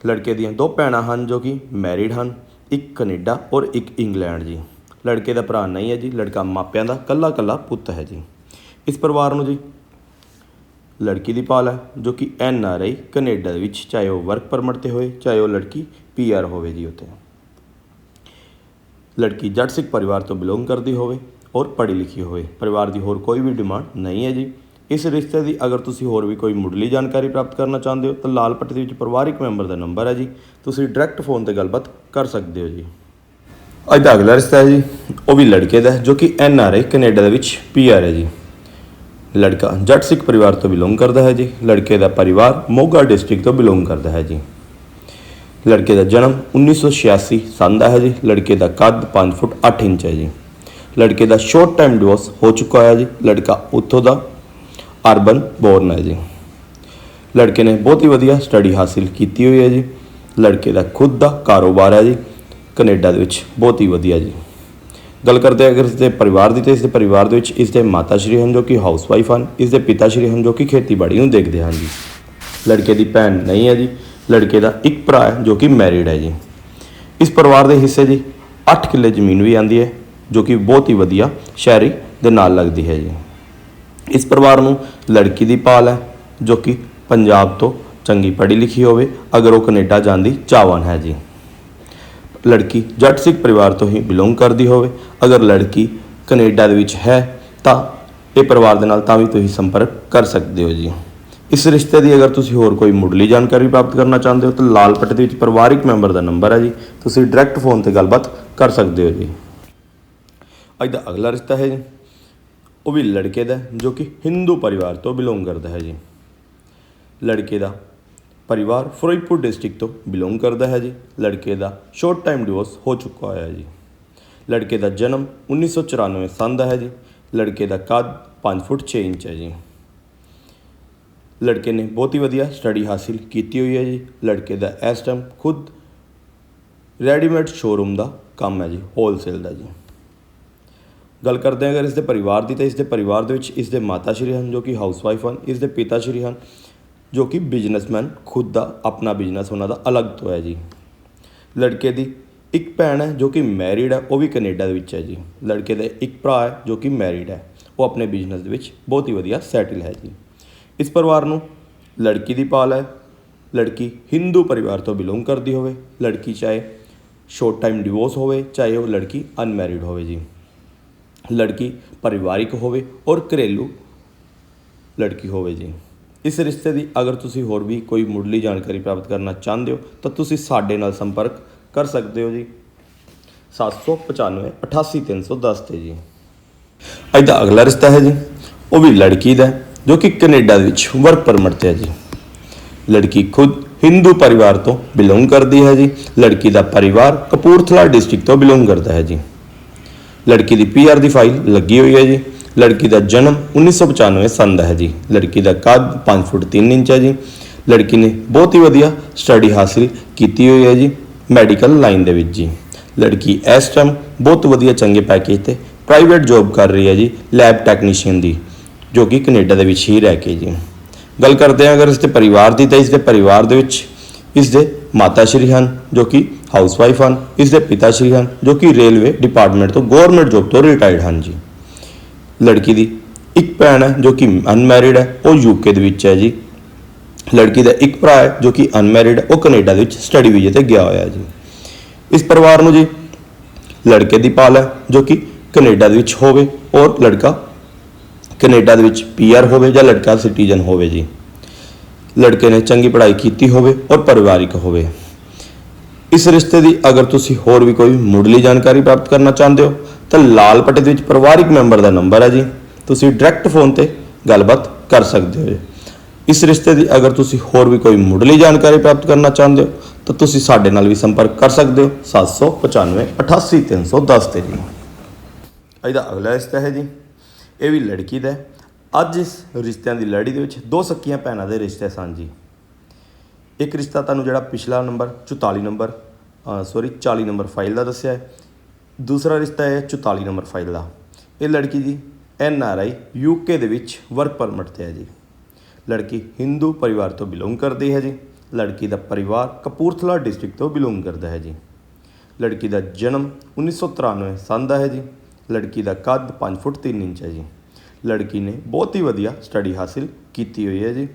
Speaker 2: ਲੜਕੇ ਦੀਆਂ ਦੋ ਭੈਣਾਂ ਹਨ ਜੋ ਕਿ ਮੈਰਿਡ ਹਨ, ਇੱਕ ਕੈਨੇਡਾ ਔਰ ਇੱਕ ਇੰਗਲੈਂਡ ਜੀ। ਲੜਕੇ ਦਾ ਭਰਾ ਨਹੀਂ ਹੈ ਜੀ, ਲੜਕਾ ਮਾਪਿਆਂ ਦਾ ਕੱਲਾ-ਕੱਲਾ ਪੁੱਤ ਹੈ ਜੀ। ਇਸ ਪਰਿਵਾਰ ਨੂੰ ਜੀ ਲੜਕੀ ਦੀ ਪਾਲ ਹੈ, ਜੋ ਕਿ ਐਨ ਆਰ ਆਈ ਕੈਨੇਡਾ ਦੇ ਵਿੱਚ ਚਾਹੇ ਉਹ ਵਰਕ ਪਰਮਿਟ ਤੇ ਹੋਏ, ਚਾਹੇ ਉਹ ਲੜਕੀ ਪੀ ਆਰ ਹੋਵੇ ਜੀ ਉੱਥੇ। ਲੜਕੀ ਜੱਟ ਸਿੱਖ ਪਰਿਵਾਰ ਤੋਂ ਬਿਲੋਂਗ ਕਰਦੀ ਹੋਵੇ ਔਰ ਪੜ੍ਹੀ ਲਿਖੀ ਹੋਵੇ। ਪਰਿਵਾਰ ਦੀ ਹੋਰ ਕੋਈ ਵੀ ਡਿਮਾਂਡ ਨਹੀਂ ਹੈ ਜੀ। ਇਸ ਰਿਸ਼ਤੇ ਦੀ ਅਗਰ ਤੁਸੀਂ ਹੋਰ ਵੀ ਕੋਈ ਮੁੱਢਲੀ ਜਾਣਕਾਰੀ ਪ੍ਰਾਪਤ ਕਰਨਾ ਚਾਹੁੰਦੇ ਹੋ ਤਾਂ ਲਾਲ ਪੱਟੀ ਦੇ ਵਿੱਚ ਪਰਿਵਾਰਿਕ ਮੈਂਬਰ ਦਾ ਨੰਬਰ ਹੈ ਜੀ। ਤੁਸੀਂ ਡਾਇਰੈਕਟ ਫੋਨ ਤੇ ਗੱਲਬਾਤ ਕਰ ਸਕਦੇ ਹੋ ਜੀ। ਅੱਜ ਦਾ ਅਗਲਾ ਰਿਸ਼ਤਾ ਹੈ ਜੀ। ਉਹ ਵੀ ਲੜਕੇ ਦਾ ਜੋ ਕਿ ਐਨ ਆਰ ਆਈ ਕੈਨੇਡਾ ਦੇ ਵਿੱਚ ਪੀ ਆਰ ਹੈ ਜੀ। ਲੜਕਾ ਜੱਟ ਸਿੱਖ ਪਰਿਵਾਰ ਤੋਂ ਬਿਲੋਂਗ ਕਰਦਾ ਹੈ ਜੀ। ਲੜਕੇ ਦਾ ਪਰਿਵਾਰ ਮੋਗਾ ਡਿਸਟ੍ਰਿਕਟ ਤੋਂ ਬਿਲੋਂਗ ਕਰਦਾ ਹੈ ਜੀ। ਲੜਕੇ ਦਾ ਜਨਮ 1986 ਸੰਨ ਦਾ ਹੈ ਜੀ। ਲੜਕੇ ਦਾ ਕੱਦ 5 ਫੁੱਟ 8 ਇੰਚ ਹੈ ਜੀ। ਲੜਕੇ ਦਾ ਸ਼ੋਰਟ ਟਾਈਮ ਡਿਵੋਰਸ ਹੋ ਚੁੱਕਾ ਹੈ ਜੀ। ਲੜਕਾ ਉੱਥੋਂ ਦਾ ਅਰਬਨ ਬੋਰਨ ਹੈ ਜੀ। ਲੜਕੇ ਨੇ ਬਹੁਤ ਹੀ ਵਧੀਆ ਸਟੱਡੀ ਹਾਸਿਲ ਕੀਤੀ ਹੋਈ ਹੈ ਜੀ। ਲੜਕੇ ਦਾ ਖੁਦ ਦਾ ਕਾਰੋਬਾਰ ਹੈ ਜੀ। ਕੈਨੇਡਾ ਦੇ ਵਿੱਚ ਬਹੁਤ ਹੀ ਵਧੀਆ ਜੀ। ਗੱਲ ਕਰਦੇ ਅਗਰ ਇਸ ਦੇ ਪਰਿਵਾਰ ਦੀ ਤੇ ਇਸ ਦੇ ਪਰਿਵਾਰ ਦੇ ਵਿੱਚ ਇਸ ਦੇ ਮਾਤਾ ਸ਼੍ਰੀ ਹਨ ਜੋ ਕਿ ਹਾਊਸ ਵਾਈਫ ਹਨ। ਇਸ ਦੇ ਪਿਤਾ ਸ਼੍ਰੀ ਹਨ ਜੋ ਕਿ ਖੇਤੀਬਾੜੀ ਨੂੰ ਦੇਖਦੇ ਹਨ ਜੀ। ਲੜਕੇ ਦੀ ਭੈਣ ਨਹੀਂ ਹੈ ਜੀ। ਲੜਕੇ ਦਾ ਇੱਕ ਭਰਾ ਹੈ ਜੋ ਕਿ ਮੈਰਿਡ ਹੈ ਜੀ। ਇਸ ਪਰਿਵਾਰ ਦੇ ਹਿੱਸੇ ਦੀ 8 ਕਿੱਲੇ ਜ਼ਮੀਨ ਵੀ ਆਂਦੀ ਹੈ, ਜੋ ਕਿ ਬਹੁਤ ਹੀ ਵਧੀਆ ਸ਼ਹਿਰੀ ਦੇ ਨਾਲ ਲੱਗਦੀ ਹੈ ਜੀ। ਇਸ ਪਰਿਵਾਰ ਨੂੰ ਲੜਕੀ ਦੀ ਪਾਲ ਹੈ, ਜੋ ਕਿ ਪੰਜਾਬ ਤੋਂ ਚੰਗੀ ਪੜ੍ਹੀ ਲਿਖੀ ਹੋਵੇ, ਅਗਰ ਉਹ ਕੈਨੇਡਾ ਜਾਣ ਦੀ ਚਾਹਵਾਨ ਹੈ ਜੀ। ਲੜਕੀ ਜੱਟ ਸਿੱਖ ਪਰਿਵਾਰ ਤੋਂ ਹੀ ਬਿਲੋਂਗ ਕਰਦੀ ਹੋਵੇ, ਅਗਰ ਲੜਕੀ ਕੈਨੇਡਾ ਦੇ ਵਿੱਚ ਹੈ, ਤਾਂ ਇਹ ਪਰਿਵਾਰ ਦੇ ਨਾਲ ਤਾਂ ਵੀ ਤੁਸੀਂ ਸੰਪਰਕ ਕਰ ਸਕਦੇ ਹੋ ਜੀ। ਇਸ ਰਿਸ਼ਤੇ ਦੀ ਅਗਰ ਤੁਸੀਂ ਹੋਰ ਕੋਈ ਮੁੱਢਲੀ ਜਾਣਕਾਰੀ ਪ੍ਰਾਪਤ ਕਰਨਾ ਚਾਹੁੰਦੇ ਹੋ ਤਾਂ ਲਾਲ ਪੱਟ ਦੇ ਵਿੱਚ ਪਰਿਵਾਰਿਕ ਮੈਂਬਰ ਦਾ ਨੰਬਰ ਹੈ ਜੀ। ਤੁਸੀਂ ਡਾਇਰੈਕਟ ਫੋਨ ਤੇ ਗੱਲਬਾਤ ਕਰ ਸਕਦੇ ਹੋ ਜੀ। ਅੱਜ ਦਾ ਅਗਲਾ ਰਿਸ਼ਤਾ ਹੈ ਜੀ। ਉਹ ਵੀ ਲੜਕੇ ਦਾ ਜੋ ਕਿ ਹਿੰਦੂ ਪਰਿਵਾਰ ਤੋਂ ਬਿਲੋਂਗ ਕਰਦਾ ਹੈ ਜੀ। ਲੜਕੇ ਦਾ ਪਰਿਵਾਰ ਫਿਰੋਜ਼ਪੁਰ ਡਿਸਟ੍ਰਿਕਟ ਤੋਂ ਬਿਲੋਂਗ ਕਰਦਾ ਹੈ ਜੀ। ਲੜਕੇ ਦਾ ਸ਼ੋਰਟ ਟਾਈਮ ਡਿਵੋਰਸ ਹੋ ਚੁੱਕਾ ਹੋਇਆ ਹੈ ਜੀ। ਲੜਕੇ ਦਾ ਜਨਮ 1994 ਸੰਨ ਦਾ ਹੈ ਜੀ। ਲੜਕੇ ਦਾ ਕੱਦ 5 ਫੁੱਟ 6 ਇੰਚ ਹੈ ਜੀ। ਲੜਕੇ ਨੇ ਬਹੁਤ ਹੀ ਵਧੀਆ ਸਟੱਡੀ ਹਾਸਿਲ ਕੀਤੀ ਹੋਈ ਹੈ ਜੀ। ਲੜਕੇ ਦਾ ਇਸ ਟਾਈਮ ਖੁਦ ਰੈਡੀਮੇਡ ਸ਼ੋਰੂਮ ਦਾ ਕੰਮ ਹੈ ਜੀ ਹੋਲਸੇਲ ਦਾ ਜੀ। ਗੱਲ ਕਰਦੇ ਹਾਂ ਅਗਰ ਇਸ ਦੇ ਪਰਿਵਾਰ ਦੀ, ਤਾਂ ਇਸ ਦੇ ਪਰਿਵਾਰ ਦੇ ਵਿੱਚ ਇਸ ਦੇ ਮਾਤਾ ਸ਼੍ਰੀ ਹਨ ਜੋ ਕਿ ਹਾਊਸਵਾਈਫ ਹਨ ਇਸ ਦੇ ਪਿਤਾ ਸ਼੍ਰੀ ਹਨ ਜੋ ਕਿ ਬਿਜ਼ਨਸਮੈਨ ਖੁਦ ਦਾ, ਆਪਣਾ ਬਿਜ਼ਨਸ ਉਹਨਾਂ ਦਾ ਅਲੱਗ ਤੋਂ ਹੈ ਜੀ। ਲੜਕੇ ਦੀ ਇੱਕ ਭੈਣ ਹੈ ਜੋ ਕਿ ਮੈਰਿਡ ਹੈ, ਉਹ ਵੀ ਕੈਨੇਡਾ ਦੇ ਵਿੱਚ ਹੈ ਜੀ। ਲੜਕੇ ਦਾ ਇੱਕ ਭਰਾ ਹੈ ਜੋ ਕਿ ਮੈਰਿਡ ਹੈ, ਉਹ ਆਪਣੇ ਬਿਜ਼ਨਸ ਦੇ ਵਿੱਚ ਬਹੁਤ ਹੀ ਵਧੀਆ ਸੈਟਲ ਹੈ ਜੀ। ਇਸ ਪਰਿਵਾਰ ਨੂੰ। ਲੜਕੀ ਦੀ ਪਾਲ ਹੈ। ਲੜਕੀ ਹਿੰਦੂ ਪਰਿਵਾਰ ਤੋਂ ਬਿਲੋਂਗ ਕਰਦੀ ਹੋਵੇ। ਲੜਕੀ ਚਾਹੇ ਸ਼ੋਰਟ ਟਾਈਮ ਡਿਵੋਰਸ ਹੋਵੇ, ਚਾਹੇ ਉਹ ਲੜਕੀ ਅਨਮੈਰਿਡ ਹੋਵੇ ਜੀ। ਲੜਕੀ ਪਰਿਵਾਰਿਕ ਹੋਵੇ ਔਰ ਘਰੇਲੂ ਲੜਕੀ ਹੋਵੇ ਜੀ। ਇਸ ਰਿਸ਼ਤੇ ਦੀ ਅਗਰ ਤੁਸੀਂ ਹੋਰ ਵੀ ਕੋਈ ਮੁੱਢਲੀ ਜਾਣਕਾਰੀ ਪ੍ਰਾਪਤ ਕਰਨਾ ਚਾਹੁੰਦੇ ਹੋ, ਤਾਂ ਤੁਸੀਂ ਸਾਡੇ ਨਾਲ ਸੰਪਰਕ ਕਰ ਸਕਦੇ ਹੋ ਜੀ। 795 88310 ਤੇ ਜੀ। ਅੱਜ ਦਾ ਅਗਲਾ ਰਿਸ਼ਤਾ ਹੈ ਜੀ। ਉਹ ਵੀ ਲੜਕੀ ਦਾ ਜੋ ਕਿ ਕੈਨੇਡਾ ਦੇ ਵਿੱਚ ਵਰਕ ਪਰਮਿਟ ਤੇ ਹੈ ਜੀ। ਲੜਕੀ ਖੁਦ ਹਿੰਦੂ ਪਰਿਵਾਰ ਤੋਂ ਬਿਲੋਂਗ ਕਰਦੀ ਹੈ ਜੀ। ਲੜਕੀ ਦਾ ਪਰਿਵਾਰ ਕਪੂਰਥਲਾ ਡਿਸਟ੍ਰਿਕਟ ਤੋਂ ਬਿਲੋਂਗ ਕਰਦਾ ਹੈ ਜੀ। ਲੜਕੀ ਦੀ ਪੀਆਰ ਦੀ ਫਾਈਲ ਲੱਗੀ ਹੋਈ ਹੈ ਜੀ। ਲੜਕੀ ਦਾ ਜਨਮ 1995 ਸੰਨ ਦਾ ਹੈ ਜੀ। ਲੜਕੀ ਦਾ ਕੱਦ 5 ਫੁੱਟ 3 ਇੰਚ ਹੈ ਜੀ। ਲੜਕੀ ਨੇ ਬਹੁਤ ਹੀ ਵਧੀਆ ਸਟੱਡੀ ਹਾਸਿਲ ਕੀਤੀ ਹੋਈ ਹੈ ਜੀ ਮੈਡੀਕਲ ਲਾਈਨ ਦੇ ਵਿੱਚ ਜੀ। ਲੜਕੀ ਇਸ ਟਾਈਮ ਬਹੁਤ ਵਧੀਆ ਚੰਗੇ ਪੈਕੇਜ ਤੇ ਪ੍ਰਾਈਵੇਟ ਜੌਬ ਕਰ ਰਹੀ ਹੈ ਜੀ, ਲੈਬ ਟੈਕਨੀਸ਼ੀਅਨ ਦੀ। ਜੋ ਕਿ ਕੈਨੇਡਾ ਦੇ ਵਿੱਚ ਹੀ ਰਹਿ ਕੇ ਜੀ। ਗੱਲ ਕਰਦੇ ਹਾਂ ਅਗਰ ਇਸ ਦੇ ਪਰਿਵਾਰ ਦੀ, ਤਾਂ ਇਸ ਦੇ ਪਰਿਵਾਰ ਦੇ ਵਿੱਚ ਇਸ ਦੇ ਮਾਤਾ ਸ਼੍ਰੀ ਹਨ, ਜੋ ਕਿ ਹਾਊਸਵਾਈਫ ਹਨ, ਇਸ ਦੇ ਪਿਤਾ ਸ਼੍ਰੀ ਹਨ, ਜੋ ਕਿ ਰੇਲਵੇ ਡਿਪਾਰਟਮੈਂਟ ਤੋਂ ਗਵਰਨਮੈਂਟ ਜੋਬ ਤੋਂ ਰਿਟਾਇਰਡ ਹਨ ਜੀ। ਲੜਕੀ ਦੀ ਇੱਕ ਭੈਣ ਹੈ, ਜੋ ਕਿ ਅਨਮੈਰਿਡ ਹੈ, ਉਹ ਯੂਕੇ ਦੇ ਵਿੱਚ ਹੈ ਜੀ। ਲੜਕੀ ਦਾ ਇੱਕ ਭਰਾ ਹੈ, ਜੋ ਕਿ ਅਨਮੈਰਿਡ ਹੈ, ਉਹ ਕੈਨੇਡਾ ਦੇ ਵਿੱਚ ਸਟੱਡੀ ਵੀਜ਼ੇ ਤੇ ਗਿਆ ਹੋਇਆ ਹੈ ਜੀ। ਇਸ ਪਰਿਵਾਰ ਨੂੰ ਜੀ ਲੜਕੇ ਦੀ ਪਾਲ ਹੈ, ਜੋ ਕਿ ਕੈਨੇਡਾ ਦੇ ਵਿੱਚ ਹੋਵੇ ਔਰ ਲੜਕਾ ਕੈਨੇਡਾ ਦੇ ਵਿੱਚ ਪੀਆਰ ਹੋਵੇ ਜਾਂ ਲੜਕਾ ਸਿਟੀਜ਼ਨ ਹੋਵੇ ਜੀ। ਲੜਕੇ ਨੇ ਚੰਗੀ ਪੜ੍ਹਾਈ ਕੀਤੀ ਹੋਵੇ ਔਰ ਪਰਿਵਾਰਿਕ ਹੋਵੇ। ਇਸ ਰਿਸ਼ਤੇ ਦੀ ਅਗਰ ਤੁਸੀਂ ਹੋਰ ਵੀ ਕੋਈ ਮੁੱਢਲੀ ਜਾਣਕਾਰੀ ਪ੍ਰਾਪਤ ਕਰਨਾ ਚਾਹੁੰਦੇ ਹੋ, ਤਾਂ ਲਾਲ ਪੱਟੇ ਦੇ ਵਿੱਚ ਪਰਿਵਾਰਿਕ ਮੈਂਬਰ ਦਾ ਨੰਬਰ ਹੈ ਜੀ। ਤੁਸੀਂ ਡਾਇਰੈਕਟ ਫੋਨ ਤੇ ਗੱਲਬਾਤ ਕਰ ਸਕਦੇ ਹੋ ਜੀ। ਇਸ ਰਿਸ਼ਤੇ ਦੀ ਅਗਰ ਤੁਸੀਂ ਹੋਰ ਵੀ ਕੋਈ ਮੁੱਢਲੀ ਜਾਣਕਾਰੀ ਪ੍ਰਾਪਤ ਕਰਨਾ ਚਾਹੁੰਦੇ ਹੋ, ਤਾਂ ਤੁਸੀਂ ਸਾਡੇ ਨਾਲ ਵੀ ਸੰਪਰਕ ਕਰ ਸਕਦੇ ਹੋ 795 88310 ਤੇ ਜੀ। ਅੱਜ ਦਾ ਅਗਲਾ ਰਿਸ਼ਤਾ ਹੈ ਜੀ। ਇਹ ਵੀ ਲੜਕੀ ਦਾ ਹੈ। ਅੱਜ ਇਸ ਰਿਸ਼ਤਿਆਂ ਦੀ ਲੜੀ ਦੇ ਵਿੱਚ ਦੋ ਸਕੀਆਂ ਭੈਣਾਂ ਦੇ ਰਿਸ਼ਤੇ ਸਨ ਜੀ। ਇੱਕ ਰਿਸ਼ਤਾ ਤੁਹਾਨੂੰ ਜਿਹੜਾ ਪਿਛਲਾ number 44 number sorry 40 number file ਦਾ ਦੱਸਿਆ ਹੈ। ਦੂਸਰਾ ਰਿਸ਼ਤਾ ਹੈ 44 ਨੰਬਰ ਫਾਈਲ ਦਾ। ਇਹ ਲੜਕੀ ਜੀ ਐਨ ਆਰ ਆਈ ਯੂਕੇ ਦੇ ਵਿੱਚ ਵਰਕ ਪਰਮਿਟ ਤੇ ਹੈ ਜੀ। ਲੜਕੀ ਹਿੰਦੂ ਪਰਿਵਾਰ ਤੋਂ ਬਿਲੋਂਗ ਕਰਦੀ ਹੈ ਜੀ। ਲੜਕੀ ਦਾ ਪਰਿਵਾਰ ਕਪੂਰਥਲਾ ਡਿਸਟ੍ਰਿਕਟ ਤੋਂ ਬਿਲੋਂਗ ਕਰਦਾ ਹੈ ਜੀ। ਲੜਕੀ ਦਾ ਜਨਮ 1993 ਸੰਨ ਦਾ ਹੈ ਜੀ। ਲੜਕੀ ਦਾ ਕੱਦ 5 ਫੁੱਟ 3 ਇੰਚ ਹੈ ਜੀ। ਲੜਕੀ ਨੇ ਬਹੁਤ ਹੀ ਵਧੀਆ ਸਟੱਡੀ ਹਾਸਿਲ ਕੀਤੀ ਹੋਈ ਹੈ ਜੀ।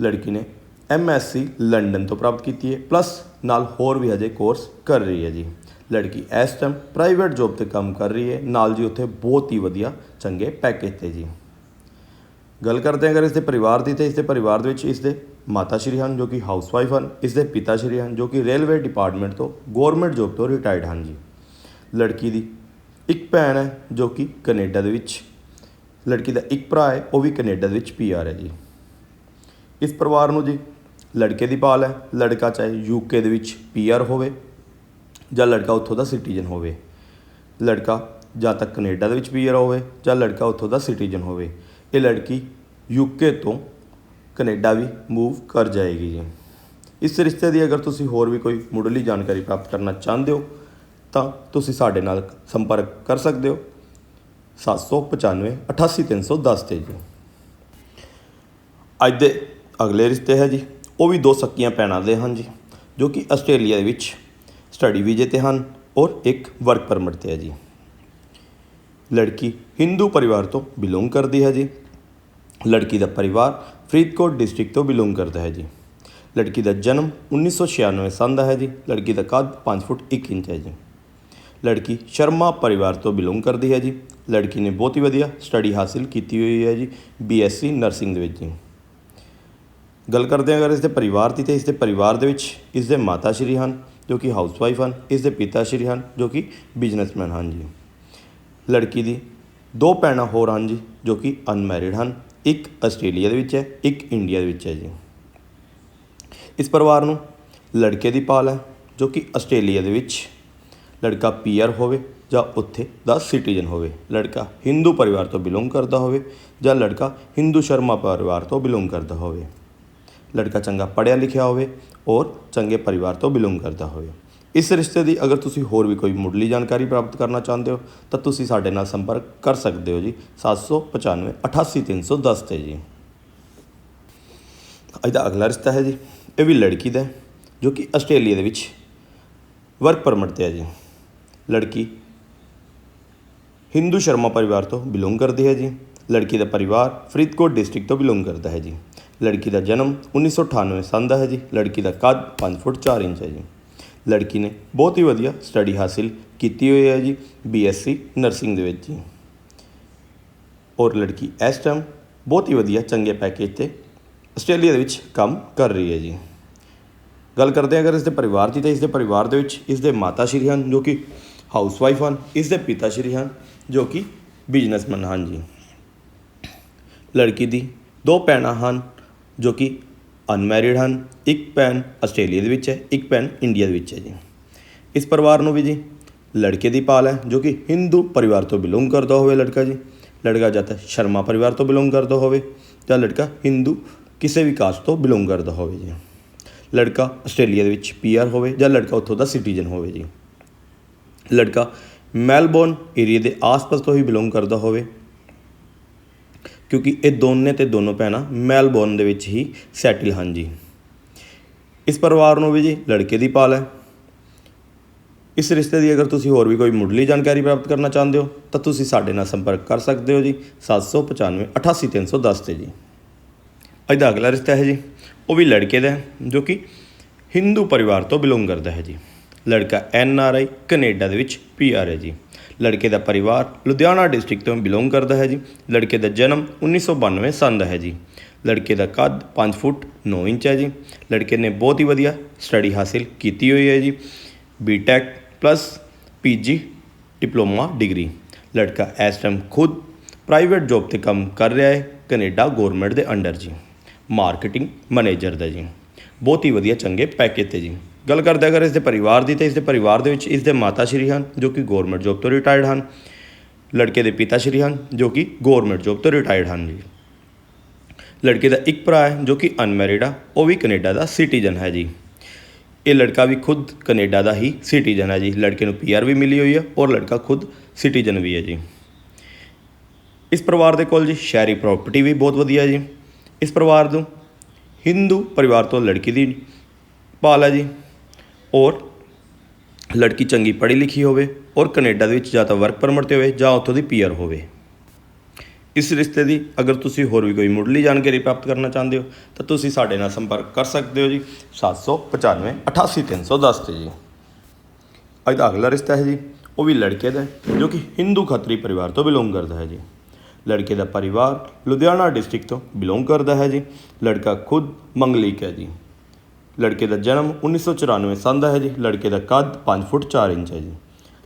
Speaker 2: ਲੜਕੀ ਨੇ ਐਮਐਸਸੀ ਲੰਡਨ ਤੋਂ ਪ੍ਰਾਪਤ ਕੀਤੀ ਹੈ ਪਲੱਸ ਨਾਲ ਹੋਰ ਵੀ ਹਜੇ ਕੋਰਸ ਕਰ ਰਹੀ ਹੈ ਜੀ। ਲੜਕੀ ਇਸ ਟਾਈਮ ਪ੍ਰਾਈਵੇਟ ਜੌਬ ਤੇ ਕੰਮ ਕਰ ਰਹੀ ਹੈ, ਨਾਲ ਜੀ ਉੱਥੇ ਬਹੁਤ ਹੀ ਵਧੀਆ ਚੰਗੇ ਪੈਕੇਜ ਤੇ ਜੀ। ਗੱਲ ਕਰਦੇ ਹਾਂ ਅਗਰ ਇਸ ਦੇ ਪਰਿਵਾਰ ਦੀ, ਤੇ ਇਸ ਦੇ ਪਰਿਵਾਰ ਦੇ ਵਿੱਚ ਇਸ ਦੇ ਮਾਤਾ ਸ਼੍ਰੀ ਹਨ ਜੋ ਕਿ ਹਾਊਸਵਾਈਫ ਹਨ ਇਸ ਦੇ ਪਿਤਾ ਸ਼੍ਰੀ ਹਨ ਜੋ ਕਿ ਰੇਲਵੇ ਡਿਪਾਰਟਮੈਂਟ ਤੋਂ ਗਵਰਨਮੈਂਟ ਜੌਬ ਤੋਂ ਰਿਟਾਇਰਡ ਹਨ ਜੀ। ਲੜਕੀ ਦੀ ਇੱਕ ਭੈਣ ਹੈ ਜੋ ਕਿ ਕੈਨੇਡਾ ਦੇ ਵਿੱਚ, ਲੜਕੀ ਦਾ ਇੱਕ ਭਰਾ ਹੈ, ਉਹ ਵੀ ਕੈਨੇਡਾ ਦੇ ਵਿੱਚ ਪੀਆਰ ਹੈ ਜੀ। ਇਸ ਪਰਿਵਾਰ ਨੂੰ ਜੀ ਲੜਕੇ ਦੀ ਪਾਲ ਹੈ, ਲੜਕਾ ਚਾਹੇ ਯੂਕੇ ਦੇ ਵਿੱਚ ਪੀਆਰ ਹੋਵੇ ਜਾਂ ਲੜਕਾ ਉੱਥੋਂ ਦਾ ਸਿਟੀਜ਼ਨ ਹੋਵੇ। ਲੜਕਾ ਜਾਂ ਤਾਂ ਕੈਨੇਡਾ ਦੇ ਵਿੱਚ ਪੀਆਰ ਹੋਵੇ ਜਾਂ ਲੜਕਾ ਉੱਥੋਂ ਦਾ ਸਿਟੀਜ਼ਨ ਹੋਵੇ। ਇਹ ਲੜਕੀ ਯੂਕੇ ਤੋਂ ਕੈਨੇਡਾ ਵੀ ਮੂਵ ਕਰ ਜਾਏਗੀ ਜੀ। ਇਸ ਰਿਸ਼ਤੇ ਦੀ ਅਗਰ ਤੁਸੀਂ ਹੋਰ ਵੀ ਕੋਈ ਮੁੱਢਲੀ ਜਾਣਕਾਰੀ ਪ੍ਰਾਪਤ ਕਰਨਾ ਚਾਹੁੰਦੇ ਹੋ ਤਾਂ ਤੁਸੀਂ ਸਾਡੇ ਨਾਲ ਸੰਪਰਕ ਕਰ ਸਕਦੇ ਹੋ। 795 88310 ਤੇ ਜੀ। ਅੱਜ ਦੇ ਅਗਲੇ ਰਿਸ਼ਤੇ ਹੈ ਜੀ। ਉਹ ਵੀ ਦੋ ਸਕੀਆਂ ਭੈਣਾਂ ਦੇ ਹਨ ਜੀ, ਜੋ ਕਿ ਆਸਟ੍ਰੇਲੀਆ ਦੇ ਵਿੱਚ ਸਟੱਡੀ ਵੀਜ਼ੇ ਤੇ ਹਨ ਔਰ ਇੱਕ ਵਰਕ ਪਰਮਿਟ ਤੇ ਹੈ ਜੀ। ਲੜਕੀ ਹਿੰਦੂ ਪਰਿਵਾਰ ਤੋਂ ਬਿਲੋਂਗ ਕਰਦੀ ਹੈ ਜੀ। ਲੜਕੀ ਦਾ ਪਰਿਵਾਰ ਫਰੀਦਕੋਟ ਡਿਸਟ੍ਰਿਕਟ ਤੋਂ ਬਿਲੋਂਗ ਕਰਦਾ ਹੈ ਜੀ। ਲੜਕੀ ਦਾ ਜਨਮ 1996 ਸੰਨ ਦਾ ਹੈ ਜੀ। ਲੜਕੀ ਦਾ ਕੱਦ 5 ਫੁੱਟ 1 ਇੰਚ ਹੈ ਜੀ। ਲੜਕੀ ਸ਼ਰਮਾ ਪਰਿਵਾਰ ਤੋਂ ਬਿਲੋਂਗ ਕਰਦੀ ਹੈ ਜੀ। ਲੜਕੀ ਨੇ ਬਹੁਤ ਹੀ ਵਧੀਆ ਸਟੱਡੀ ਹਾਸਿਲ ਕੀਤੀ ਹੋਈ ਹੈ ਜੀ ਬੀਐਸਸੀ ਨਰਸਿੰਗ ਦੇ ਵਿੱਚ। ਜੀ ਗੱਲ ਕਰਦੇ ਹਾਂ ਅਗਰ ਇਸ ਦੇ ਪਰਿਵਾਰ ਦੀ, ਤੇ ਇਸ ਦੇ ਪਰਿਵਾਰ ਦੇ ਵਿੱਚ ਇਸ ਦੇ ਮਾਤਾ ਸ਼੍ਰੀ ਹਨ, ਜੋ ਕਿ ਹਾਊਸਵਾਈਫ ਹਨ, ਇਸ ਦੇ ਪਿਤਾ ਸ਼੍ਰੀ ਹਨ, ਜੋ ਕਿ ਬਿਜ਼ਨਸਮੈਨ ਹਨ ਜੀ। ਲੜਕੀ ਦੀ ਦੋ ਭੈਣਾਂ ਹੋਰ ਹਨ ਜੀ, ਜੋ ਕਿ ਅਨਮੈਰਿਡ ਹਨ, ਇੱਕ ਆਸਟ੍ਰੇਲੀਆ ਦੇ ਵਿੱਚ ਹੈ, ਇੱਕ ਇੰਡੀਆ ਦੇ ਵਿੱਚ ਹੈ ਜੀ। ਇਸ ਪਰਿਵਾਰ ਨੂੰ ਲੜਕੇ ਦੀ ਪਾਲ ਹੈ, ਜੋ ਕਿ ਆਸਟ੍ਰੇਲੀਆ ਦੇ ਵਿੱਚ ਲੜਕਾ ਪੀਆਰ ਹੋਵੇ ਜਾਂ ਉੱਥੇ ਦਾ ਸਿਟੀਜ਼ਨ ਹੋਵੇ, ਲੜਕਾ ਹਿੰਦੂ ਪਰਿਵਾਰ ਤੋਂ ਬਿਲੋਂਗ ਕਰਦਾ ਹੋਵੇ ਜਾਂ ਲੜਕਾ ਹਿੰਦੂ ਸ਼ਰਮਾ ਪਰਿਵਾਰ ਤੋਂ ਬਿਲੋਂਗ ਕਰਦਾ ਹੋਵੇ। ਲੜਕਾ ਚੰਗਾ ਪੜ੍ਹਿਆ ਲਿਖਿਆ ਹੋਵੇ ਔਰ ਚੰਗੇ ਪਰਿਵਾਰ ਤੋਂ ਬਿਲੋਂਗ ਕਰਦਾ ਹੋਵੇ। ਇਸ ਰਿਸ਼ਤੇ ਦੀ ਅਗਰ ਤੁਸੀਂ ਹੋਰ ਵੀ ਕੋਈ ਮੁੱਢਲੀ ਜਾਣਕਾਰੀ ਪ੍ਰਾਪਤ ਕਰਨਾ ਚਾਹੁੰਦੇ ਹੋ, ਤਾਂ ਤੁਸੀਂ ਸਾਡੇ ਨਾਲ ਸੰਪਰਕ ਕਰ ਸਕਦੇ ਹੋ ਜੀ। 795 88310 ਤੇ ਜੀ। ਇਹਦਾ ਅਗਲਾ ਰਿਸ਼ਤਾ ਹੈ ਜੀ, ਇਹ ਵੀ ਲੜਕੀ ਦਾ ਜੋ ਕਿ ਆਸਟ੍ਰੇਲੀਆ ਦੇ ਵਿੱਚ ਵਰਕ ਪਰਮਿਟ ਤੇ ਹੈ ਜੀ। ਲੜਕੀ। ਹਿੰਦੂ ਸ਼ਰਮਾ ਪਰਿਵਾਰ ਤੋਂ ਬਿਲੋਂਗ ਕਰਦੀ ਹੈ ਜੀ। ਲੜਕੀ ਦਾ ਪਰਿਵਾਰ ਫਰੀਦਕੋਟ ਡਿਸਟ੍ਰਿਕਟ ਤੋਂ ਬਿਲੋਂਗ ਕਰਦਾ ਹੈ ਜੀ। ਲੜਕੀ ਦਾ ਜਨਮ 1998 ਸਾਲ ਦਾ ਹੈ ਜੀ। ਲੜਕੀ ਦਾ ਕੱਦ 5 ਫੁੱਟ 4 ਇੰਚ ਹੈ ਜੀ। ਲੜਕੀ ਨੇ ਬਹੁਤ ਹੀ ਵਧੀਆ ਸਟੱਡੀ ਹਾਸਿਲ ਕੀਤੀ ਹੋਈ ਹੈ ਜੀ, ਬੀਐਸਸੀ ਨਰਸਿੰਗ ਦੇ ਵਿੱਚ ਜੀ। ਔਰ ਲੜਕੀ ਇਸ ਟਾਈਮ ਬਹੁਤ ਹੀ ਵਧੀਆ ਚੰਗੇ ਪੈਕੇਜ ਤੇ ਆਸਟ੍ਰੇਲੀਆ ਦੇ ਵਿੱਚ ਕੰਮ ਕਰ ਰਹੀ ਹੈ ਜੀ। ਗੱਲ ਕਰਦੇ ਹਾਂ ਅਗਰ ਇਸ ਦੇ ਪਰਿਵਾਰ ਦੀ, ਤਾਂ ਇਸ ਦੇ ਪਰਿਵਾਰ ਦੇ ਵਿੱਚ ਇਸ ਦੇ ਮਾਤਾ ਸ਼੍ਰੀ ਹਨ ਜੋ ਕਿ ਹਾਊਸਵਾਈਫ ਹਨ ਇਸ ਦੇ ਪਿਤਾ ਸ਼੍ਰੀ ਹਨ, ਜੋ ਕਿ ਬਿਜ਼ਨਸਮੈਨ ਹਨ ਜੀ। ਲੜਕੀ ਦੀ ਦੋ ਭੈਣਾਂ ਹਨ, ਜੋ ਕਿ ਅਨਮੈਰਿਡ ਹਨ, ਇੱਕ ਭੈਣ ਆਸਟ੍ਰੇਲੀਆ ਦੇ ਵਿੱਚ ਹੈ, ਇੱਕ ਭੈਣ ਇੰਡੀਆ ਦੇ ਵਿੱਚ ਹੈ ਜੀ। ਇਸ ਪਰਿਵਾਰ ਨੂੰ ਵੀ ਜੀ ਲੜਕੇ ਦੀ ਪਾਲ ਹੈ, ਜੋ ਕਿ ਹਿੰਦੂ ਪਰਿਵਾਰ ਤੋਂ ਬਿਲੋਂਗ ਕਰਦਾ ਹੋਵੇ ਲੜਕਾ ਜੀ। ਲੜਕਾ ਜਾਂ ਤਾਂ ਸ਼ਰਮਾ ਪਰਿਵਾਰ ਤੋਂ ਬਿਲੋਂਗ ਕਰਦਾ ਹੋਵੇ ਜਾਂ ਲੜਕਾ ਹਿੰਦੂ ਕਿਸੇ ਵੀ ਕਾਸਟ ਤੋਂ ਬਿਲੋਂਗ ਕਰਦਾ ਹੋਵੇ ਜੀ। ਲੜਕਾ ਆਸਟ੍ਰੇਲੀਆ ਦੇ ਵਿੱਚ ਪੀਆਰ ਹੋਵੇ ਜਾਂ ਲੜਕਾ ਉੱਥੋਂ ਦਾ ਸਿਟੀਜ਼ਨ ਹੋਵੇ ਜੀ। ਲੜਕਾ ਮੈਲਬੌਰਨ ਏਰੀਆ ਦੇ ਆਸ-ਪਾਸ ਤੋਂ ਹੀ ਬਿਲੋਂਗ ਕਰਦਾ ਹੋਵੇ, ਕਿਉਂਕਿ ਇਹ ਦੋਨੇ ਤੇ ਦੋਨੋਂ ਭੈਣਾਂ ਮੈਲਬੌਰਨ ਦੇ ਵਿੱਚ ਹੀ ਸੈਟਲ ਹਨ ਜੀ। ਇਸ ਪਰਿਵਾਰ ਨੂੰ ਵੀ ਜੀ ਲੜਕੇ ਦੀ ਪਾਲ ਹੈ। ਇਸ ਰਿਸ਼ਤੇ ਦੀ ਅਗਰ ਤੁਸੀਂ ਹੋਰ ਵੀ ਕੋਈ ਮੁੱਢਲੀ ਜਾਣਕਾਰੀ ਪ੍ਰਾਪਤ ਕਰਨਾ ਚਾਹੁੰਦੇ ਹੋ, ਤਾਂ ਤੁਸੀਂ ਸਾਡੇ ਨਾਲ ਸੰਪਰਕ ਕਰ ਸਕਦੇ ਹੋ ਜੀ 795 88310 ਤੇ ਜੀ। ਅੱਜ ਦਾ ਅਗਲਾ ਰਿਸ਼ਤਾ ਹੈ ਜੀ, ਉਹ ਵੀ ਲੜਕੇ ਦਾ ਜੋ ਕਿ ਹਿੰਦੂ ਪਰਿਵਾਰ ਤੋਂ ਬਿਲੋਂਗ ਕਰਦਾ ਹੈ ਜੀ। ਲੜਕਾ ਐਨ ਆਰ ਆਈ, ਕੈਨੇਡਾ ਦੇ ਵਿੱਚ ਪੀ ਆਰ ਹੈ ਜੀ। ਲੜਕੇ ਦਾ ਪਰਿਵਾਰ ਲੁਧਿਆਣਾ ਡਿਸਟ੍ਰਿਕਟ ਤੋਂ ਬਿਲੋਂਗ ਕਰਦਾ ਹੈ ਜੀ। ਲੜਕੇ ਦਾ ਜਨਮ 1992 ਸੰਨ ਦਾ ਹੈ ਜੀ। ਲੜਕੇ ਦਾ ਕੱਦ 5 ਫੁੱਟ 9 ਇੰਚ ਹੈ ਜੀ। ਲੜਕੇ ਨੇ ਬਹੁਤ ਹੀ ਵਧੀਆ ਸਟੱਡੀ ਹਾਸਿਲ ਕੀਤੀ ਹੋਈ ਹੈ ਜੀ। BTech plus PG diploma degree. ਲੜਕਾ ਇਸ ਟਾਈਮ ਖੁਦ ਪ੍ਰਾਈਵੇਟ ਜੌਬ ਤੇ ਕੰਮ ਕਰ ਰਿਹਾ ਹੈ, ਕੈਨੇਡਾ ਗਵਰਨਮੈਂਟ ਦੇ ਅੰਡਰ ਜੀ। ਮਾਰਕੀਟਿੰਗ ਮੈਨੇਜਰ ਦਾ ਜੀ। ਬਹੁਤ ਹੀ ਵਧੀਆ ਚੰਗੇ ਪੈਕੇਜ ਤੇ ਜੀ। ਗੱਲ ਕਰਦੇ ਅਗਰ ਇਸ ਦੇ ਪਰਿਵਾਰ ਦੀ, ਤਾਂ ਇਸ ਦੇ ਪਰਿਵਾਰ ਦੇ ਵਿੱਚ ਇਸ ਦੇ ਮਾਤਾ ਸ਼੍ਰੀ ਹਨ, ਜੋ ਕਿ ਗਵਰਨਮੈਂਟ ਜੌਬ ਤੋਂ ਰਿਟਾਇਰਡ ਹਨ। ਲੜਕੇ ਦੇ ਪਿਤਾ ਸ਼੍ਰੀ ਹਨ, ਜੋ ਕਿ ਗਵਰਨਮੈਂਟ ਜੌਬ ਤੋਂ ਰਿਟਾਇਰਡ ਹਨ ਜੀ। ਲੜਕੇ ਦਾ ਇੱਕ ਭਰਾ ਹੈ, ਜੋ ਕਿ ਅਨਮੈਰਿਡ ਆ, ਉਹ ਵੀ ਕੈਨੇਡਾ ਦਾ ਸਿਟੀਜ਼ਨ ਹੈ ਜੀ। ਇਹ ਲੜਕਾ ਵੀ ਖੁਦ ਕੈਨੇਡਾ ਦਾ ਹੀ ਸਿਟੀਜ਼ਨ ਹੈ ਜੀ। ਲੜਕੇ ਨੂੰ ਪੀਆਰ ਵੀ ਮਿਲੀ ਹੋਈ ਹੈ ਔਰ ਲੜਕਾ ਖੁਦ ਸਿਟੀਜ਼ਨ ਵੀ ਹੈ ਜੀ। ਇਸ ਪਰਿਵਾਰ ਦੇ ਕੋਲ ਜੀ ਸ਼ਹਿਰੀ ਪ੍ਰਾਪਰਟੀ ਵੀ ਬਹੁਤ ਵਧੀਆ ਜੀ। ਇਸ ਪਰਿਵਾਰ ਨੂੰ ਹਿੰਦੂ ਪਰਿਵਾਰ ਤੋਂ ਲੜਕੀ ਦੀ ਪਾਲ ਹੈ ਜੀ। ਔਰ ਲੜਕੀ ਚੰਗੀ ਪੜ੍ਹੀ ਲਿਖੀ ਹੋਵੇ ਔਰ ਕੈਨੇਡਾ ਦੇ ਵਿੱਚ ਜਾਂ ਤਾਂ ਵਰਕ ਪਰਮਿਟ ਤੇ ਹੋਵੇ ਜਾਂ ਉੱਥੋਂ ਦੀ ਪੀਆਰ ਹੋਵੇ। ਇਸ ਰਿਸ਼ਤੇ ਦੀ ਅਗਰ ਤੁਸੀਂ ਹੋਰ ਵੀ ਕੋਈ ਮੁੱਢਲੀ ਜਾਣਕਾਰੀ ਪ੍ਰਾਪਤ ਕਰਨਾ ਚਾਹੁੰਦੇ ਹੋ, ਤਾਂ ਤੁਸੀਂ ਸਾਡੇ ਨਾਲ ਸੰਪਰਕ ਕਰ ਸਕਦੇ ਹੋ ਜੀ। 795 88310 ਤੇ ਜੀ। ਅੱਜ ਦਾ ਅਗਲਾ ਰਿਸ਼ਤਾ ਹੈ ਜੀ, ਉਹ ਵੀ ਲੜਕੇ ਦਾ ਜੋ ਕਿ ਹਿੰਦੂ ਖੱਤਰੀ ਪਰਿਵਾਰ ਤੋਂ ਬਿਲੋਂਗ ਕਰਦਾ ਹੈ ਜੀ। ਲੜਕੇ ਦਾ ਪਰਿਵਾਰ ਲੁਧਿਆਣਾ ਡਿਸਟ੍ਰਿਕਟ ਤੋਂ ਬਿਲੋਂਗ ਕਰਦਾ ਹੈ ਜੀ। ਲੜਕਾ ਖੁਦ ਮੰਗਲੀਕ ਹੈ ਜੀ। ਲੜਕੇ ਦਾ ਜਨਮ 1994 ਸੰਨ ਦਾ ਹੈ ਜੀ। ਲੜਕੇ ਦਾ ਕੱਦ 5 ਫੁੱਟ 4 ਇੰਚ ਹੈ ਜੀ।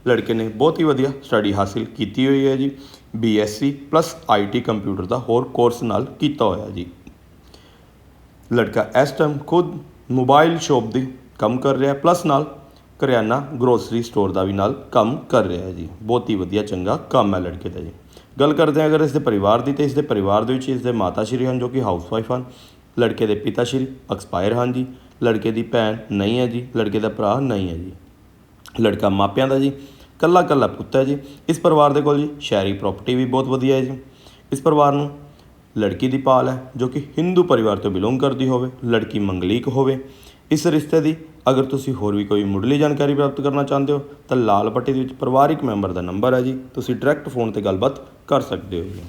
Speaker 2: ਲੜਕੇ ਨੇ ਬਹੁਤ ਹੀ ਵਧੀਆ ਸਟੱਡੀ ਹਾਸਿਲ ਕੀਤੀ ਹੋਈ ਹੈ ਜੀ। ਬੀਐਸਸੀ ਪਲੱਸ ਆਈਟੀ ਕੰਪਿਊਟਰ ਦਾ ਹੋਰ ਕੋਰਸ ਨਾਲ ਕੀਤਾ ਹੋਇਆ ਜੀ। ਲੜਕਾ ਇਸ ਟਾਈਮ ਖੁਦ ਮੋਬਾਈਲ ਸ਼ਾਪ ਦੀ ਕੰਮ ਕਰ ਰਿਹਾ, ਪਲੱਸ ਨਾਲ ਕਰਿਆਨਾ ਗਰੋਸਰੀ ਸਟੋਰ ਦਾ ਵੀ ਨਾਲ ਕੰਮ ਕਰ ਰਿਹਾ ਹੈ ਜੀ। ਬਹੁਤ ਹੀ ਵਧੀਆ, ਚੰਗਾ ਕੰਮ ਹੈ ਲੜਕੇ ਦਾ ਜੀ। ਗੱਲ ਕਰਦੇ ਹਾਂ ਅਗਰ ਇਸ ਦੇ ਪਰਿਵਾਰ ਦੀ, ਤੇ ਇਸ ਦੇ ਪਰਿਵਾਰ ਦੇ ਵਿੱਚ ਇਸ ਦੇ ਮਾਤਾ ਸ਼੍ਰੀ ਹਨ ਜੋ ਕਿ ਹਾਊਸ ਵਾਈਫ ਹਨ। ਲੜਕੇ ਦੇ ਪਿਤਾ ਸ਼੍ਰੀ ਐਕਸਪਾਇਰ ਹਨ ਜੀ। ਲੜਕੇ ਦੀ ਭੈਣ ਨਹੀਂ ਹੈ ਜੀ, ਲੜਕੇ ਦਾ ਭਰਾ ਨਹੀਂ ਹੈ ਜੀ। ਲੜਕਾ ਮਾਪਿਆਂ ਦਾ ਜੀ, ਕੱਲਾ ਕੱਲਾ ਪੁੱਤ ਹੈ ਜੀ। ਇਸ ਪਰਿਵਾਰ ਦੇ ਕੋਲ ਜੀ ਸ਼ਹਿਰੀ ਪ੍ਰਾਪਰਟੀ ਵੀ ਬਹੁਤ ਵਧੀਆ ਹੈ ਜੀ। ਇਸ ਪਰਿਵਾਰ ਨੂੰ ਲੜਕੀ ਦੀ ਪਾਲ ਹੈ, ਜੋ ਕਿ ਹਿੰਦੂ ਪਰਿਵਾਰ ਤੋਂ ਬਿਲੋਂਗ ਕਰਦੀ ਹੋਵੇ, ਲੜਕੀ ਮੰਗਲੀਕ ਹੋਵੇ। ਇਸ ਰਿਸ਼ਤੇ ਦੀ ਅਗਰ ਤੁਸੀਂ ਹੋਰ ਵੀ ਕੋਈ ਮੁੱਢਲੀ ਜਾਣਕਾਰੀ ਪ੍ਰਾਪਤ ਕਰਨਾ ਚਾਹੁੰਦੇ ਹੋ, ਤਾਂ ਲਾਲ ਪੱਟੀ ਦੇ ਵਿੱਚ ਪਰਿਵਾਰਿਕ ਮੈਂਬਰ ਦਾ ਨੰਬਰ ਹੈ ਜੀ। ਤੁਸੀਂ ਡਾਇਰੈਕਟ ਫੋਨ ਤੇ ਗੱਲਬਾਤ ਕਰ ਸਕਦੇ ਹੋ ਜੀ।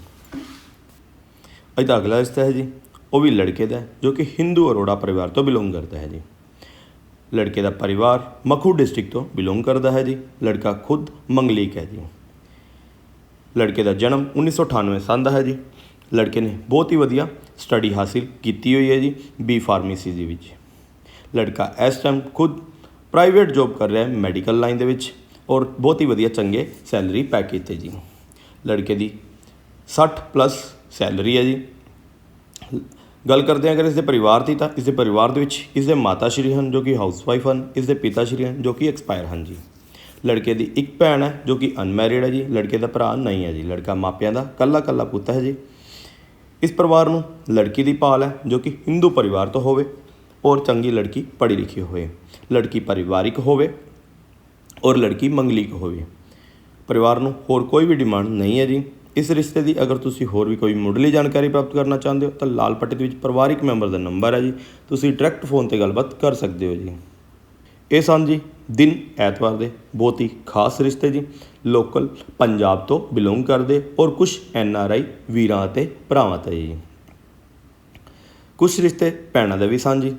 Speaker 2: ਅੱਜ ਦਾ ਅਗਲਾ ਰਿਸ਼ਤਾ ਹੈ ਜੀ ਉਹ ਵੀ ਲੜਕੇ ਦਾ ਜੋ ਕਿ ਹਿੰਦੂ ਅਰੋੜਾ ਪਰਿਵਾਰ ਤੋਂ ਬਿਲੋਂਗ ਕਰਦਾ ਹੈ ਜੀ। ਲੜਕੇ ਦਾ ਪਰਿਵਾਰ ਮਖੂ ਡਿਸਟ੍ਰਿਕਟ ਤੋਂ ਬਿਲੋਂਗ ਕਰਦਾ ਹੈ ਜੀ। ਲੜਕਾ ਖੁਦ ਮੰਗਲੀਕ ਹੈ ਜੀ। ਲੜਕੇ ਦਾ ਜਨਮ 1998 ਸਾਲ ਦਾ ਹੈ ਜੀ। ਲੜਕੇ ਨੇ ਬਹੁਤ ਹੀ ਵਧੀਆ ਸਟੱਡੀ ਹਾਸਿਲ ਕੀਤੀ ਹੋਈ ਹੈ ਜੀ ਬੀ ਫਾਰਮੇਸੀ ਦੇ ਵਿੱਚ। ਲੜਕਾ ਇਸ ਟਾਈਮ ਖੁਦ ਪ੍ਰਾਈਵੇਟ ਜੌਬ ਕਰ ਰਿਹਾ ਹੈ ਮੈਡੀਕਲ ਲਾਈਨ ਦੇ ਵਿੱਚ ਔਰ ਬਹੁਤ ਹੀ ਵਧੀਆ ਚੰਗੇ ਸੈਲਰੀ ਪੈਕੇਜ ਤੇ ਜੀ। ਲੜਕੇ ਦੀ 60 ਪਲੱਸ ਸੈਲਰੀ ਹੈ ਜੀ। ਗੱਲ ਕਰਦੇ ਹਾਂ ਅਗਰ ਇਸ ਦੇ ਪਰਿਵਾਰ ਦੀ ਤਾਂ ਇਸ ਦੇ ਪਰਿਵਾਰ ਦੇ ਵਿੱਚ ਇਸ ਦੇ ਮਾਤਾ ਸ਼੍ਰੀ ਹਨ ਜੋ ਕਿ ਹਾਊਸਵਾਈਫ ਹਨ ਇਸ ਦੇ ਪਿਤਾ ਸ਼੍ਰੀ ਹਨ ਜੋ ਕਿ ਐਕਸਪਾਇਰ ਹਨ ਜੀ। ਲੜਕੇ ਦੀ ਇੱਕ ਭੈਣ ਹੈ ਜੋ ਕਿ ਅਨਮੈਰਿਡ ਹੈ ਜੀ, ਲੜਕੇ ਦਾ ਭਰਾ ਨਹੀਂ ਹੈ ਜੀ, ਲੜਕਾ ਮਾਪਿਆਂ ਦਾ ਕੱਲਾ ਕੱਲਾ ਪੁੱਤ ਹੈ ਜੀ। ਇਸ ਪਰਿਵਾਰ ਨੂੰ ਲੜਕੀ ਦੀ ਪਾਲ ਹੈ ਜੋ ਕਿ ਹਿੰਦੂ ਪਰਿਵਾਰ ਤੋਂ ਹੋਵੇ ਔਰ ਚੰਗੀ ਲੜਕੀ ਪੜ੍ਹੀ ਲਿਖੀ ਹੋਵੇ। ਲੜਕੀ ਪਰਿਵਾਰਿਕ ਹੋਵੇ ਔਰ ਲੜਕੀ ਮੰਗਲੀਕ ਹੋਵੇ। ਪਰਿਵਾਰ ਨੂੰ ਹੋਰ ਕੋਈ ਵੀ ਡਿਮਾਂਡ ਨਹੀਂ ਹੈ ਜੀ। ਇਸ ਰਿਸ਼ਤੇ ਦੀ ਅਗਰ ਤੁਸੀਂ ਹੋਰ ਵੀ ਕੋਈ ਮੁੱਢਲੀ ਜਾਣਕਾਰੀ ਪ੍ਰਾਪਤ ਕਰਨਾ ਚਾਹੁੰਦੇ ਹੋ, ਤਾਂ ਲਾਲ ਪੱਟੀ ਦੇ ਵਿੱਚ ਪਰਿਵਾਰਿਕ ਮੈਂਬਰ ਦਾ ਨੰਬਰ ਹੈ ਜੀ। ਤੁਸੀਂ ਡਾਇਰੈਕਟ ਫੋਨ ਤੇ ਗੱਲਬਾਤ ਕਰ ਸਕਦੇ ਹੋ ਜੀ। ਇਹ ਸਨ ਜੀ ਦਿਨ ਐਤਵਾਰ ਦੇ, ਬਹੁਤ ਹੀ ਖਾਸ ਰਿਸ਼ਤੇ ਜੀ। ਲੋਕਲ ਪੰਜਾਬ ਤੋਂ ਬਿਲੋਂਗ ਕਰਦੇ ਔਰ ਕੁਝ ਐਨ ਆਰ ਆਈ ਵੀਰਾਂ ਅਤੇ ਭਰਾਵਾਂ ਤੇ ਜੀ। ਕੁਝ ਰਿਸ਼ਤੇ ਭੈਣਾਂ ਦੇ ਵੀ ਸਨ ਜੀ।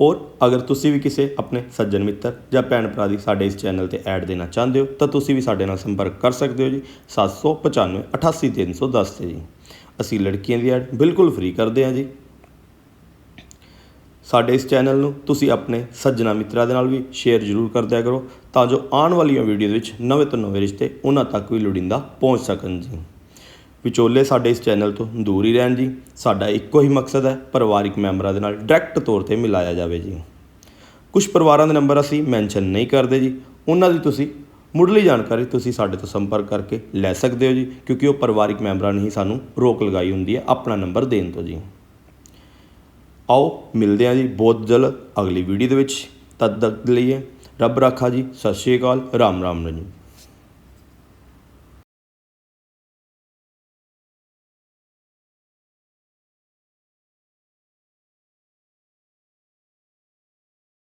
Speaker 2: ਔਰ ਅਗਰ ਤੁਸੀਂ ਵੀ ਕਿਸੇ ਆਪਣੇ ਸੱਜਣ ਮਿੱਤਰ ਜਾਂ ਭੈਣ ਭਰਾ ਦੀ ਸਾਡੇ ਇਸ ਚੈਨਲ ਤੇ ਐਡ ਦੇਣਾ ਚਾਹੁੰਦੇ ਹੋ, ਤਾਂ ਤੁਸੀਂ ਵੀ ਸਾਡੇ ਨਾਲ ਸੰਪਰਕ ਕਰ ਸਕਦੇ ਹੋ ਜੀ। 795 88310 ਤੇ ਜੀ। ਅਸੀਂ ਲੜਕੀਆਂ ਦੀ ਐਡ ਬਿਲਕੁਲ ਫ੍ਰੀ ਕਰਦੇ ਹਾਂ ਜੀ। ਸਾਡੇ ਇਸ ਚੈਨਲ ਨੂੰ ਤੁਸੀਂ ਆਪਣੇ ਸੱਜਣਾ ਮਿੱਤਰਾਂ ਦੇ ਨਾਲ ਵੀ ਸ਼ੇਅਰ ਜ਼ਰੂਰ ਕਰਦਿਆ ਕਰੋ, ਤਾਂ ਜੋ ਆਉਣ ਵਾਲੀਆਂ ਵੀਡੀਓ ਦੇ ਵਿੱਚ ਨਵੇਂ ਤੋਂ ਨਵੇਂ ਰਿਸ਼ਤੇ ਉਹਨਾਂ ਤੱਕ ਵੀ ਲੋੜੀਂਦਾ ਪਹੁੰਚ ਸਕਣ ਜੀ। ਵਿਚੋਲੇ ਸਾਡੇ ਇਸ ਚੈਨਲ ਤੋਂ ਦੂਰ ਹੀ ਰਹਿਣ ਜੀ। ਸਾਡਾ ਇੱਕੋ ਹੀ ਮਕਸਦ ਹੈ ਪਰਿਵਾਰਿਕ ਮੈਂਬਰਾਂ ਦੇ ਨਾਲ ਡਾਇਰੈਕਟ ਤੌਰ ਤੇ ਮਿਲਾਇਆ ਜਾਵੇ ਜੀ। ਕੁਝ ਪਰਿਵਾਰਾਂ ਦੇ ਨੰਬਰ ਅਸੀਂ ਮੈਂਸ਼ਨ ਨਹੀਂ ਕਰਦੇ ਜੀ। ਉਹਨਾਂ ਦੀ ਤੁਸੀਂ ਮੁੱਢਲੀ ਜਾਣਕਾਰੀ ਤੁਸੀਂ ਸਾਡੇ ਤੋਂ ਸੰਪਰਕ ਕਰਕੇ ਲੈ ਸਕਦੇ ਹੋ ਜੀ, ਕਿਉਂਕਿ ਉਹ ਪਰਿਵਾਰਿਕ ਮੈਂਬਰਾਂ ਨੇ ਹੀ ਸਾਨੂੰ ਰੋਕ ਲਗਾਈ ਹੁੰਦੀ ਹੈ ਆਪਣਾ ਨੰਬਰ ਦੇਣ ਤੋਂ ਜੀ। ਆਓ ਮਿਲਦੇ ਹਾਂ ਜੀ ਬਹੁਤ ਜਲਦ ਅਗਲੀ ਵੀਡੀਓ ਦੇ ਵਿੱਚ। ਤਦ ਤੱਕ ਲਈਏ ਰੱਬ ਰਾਖਾ ਜੀ, ਸਤਿ ਸ਼੍ਰੀ ਅਕਾਲ, ਰਾਮ ਰਾਮ ਜੀ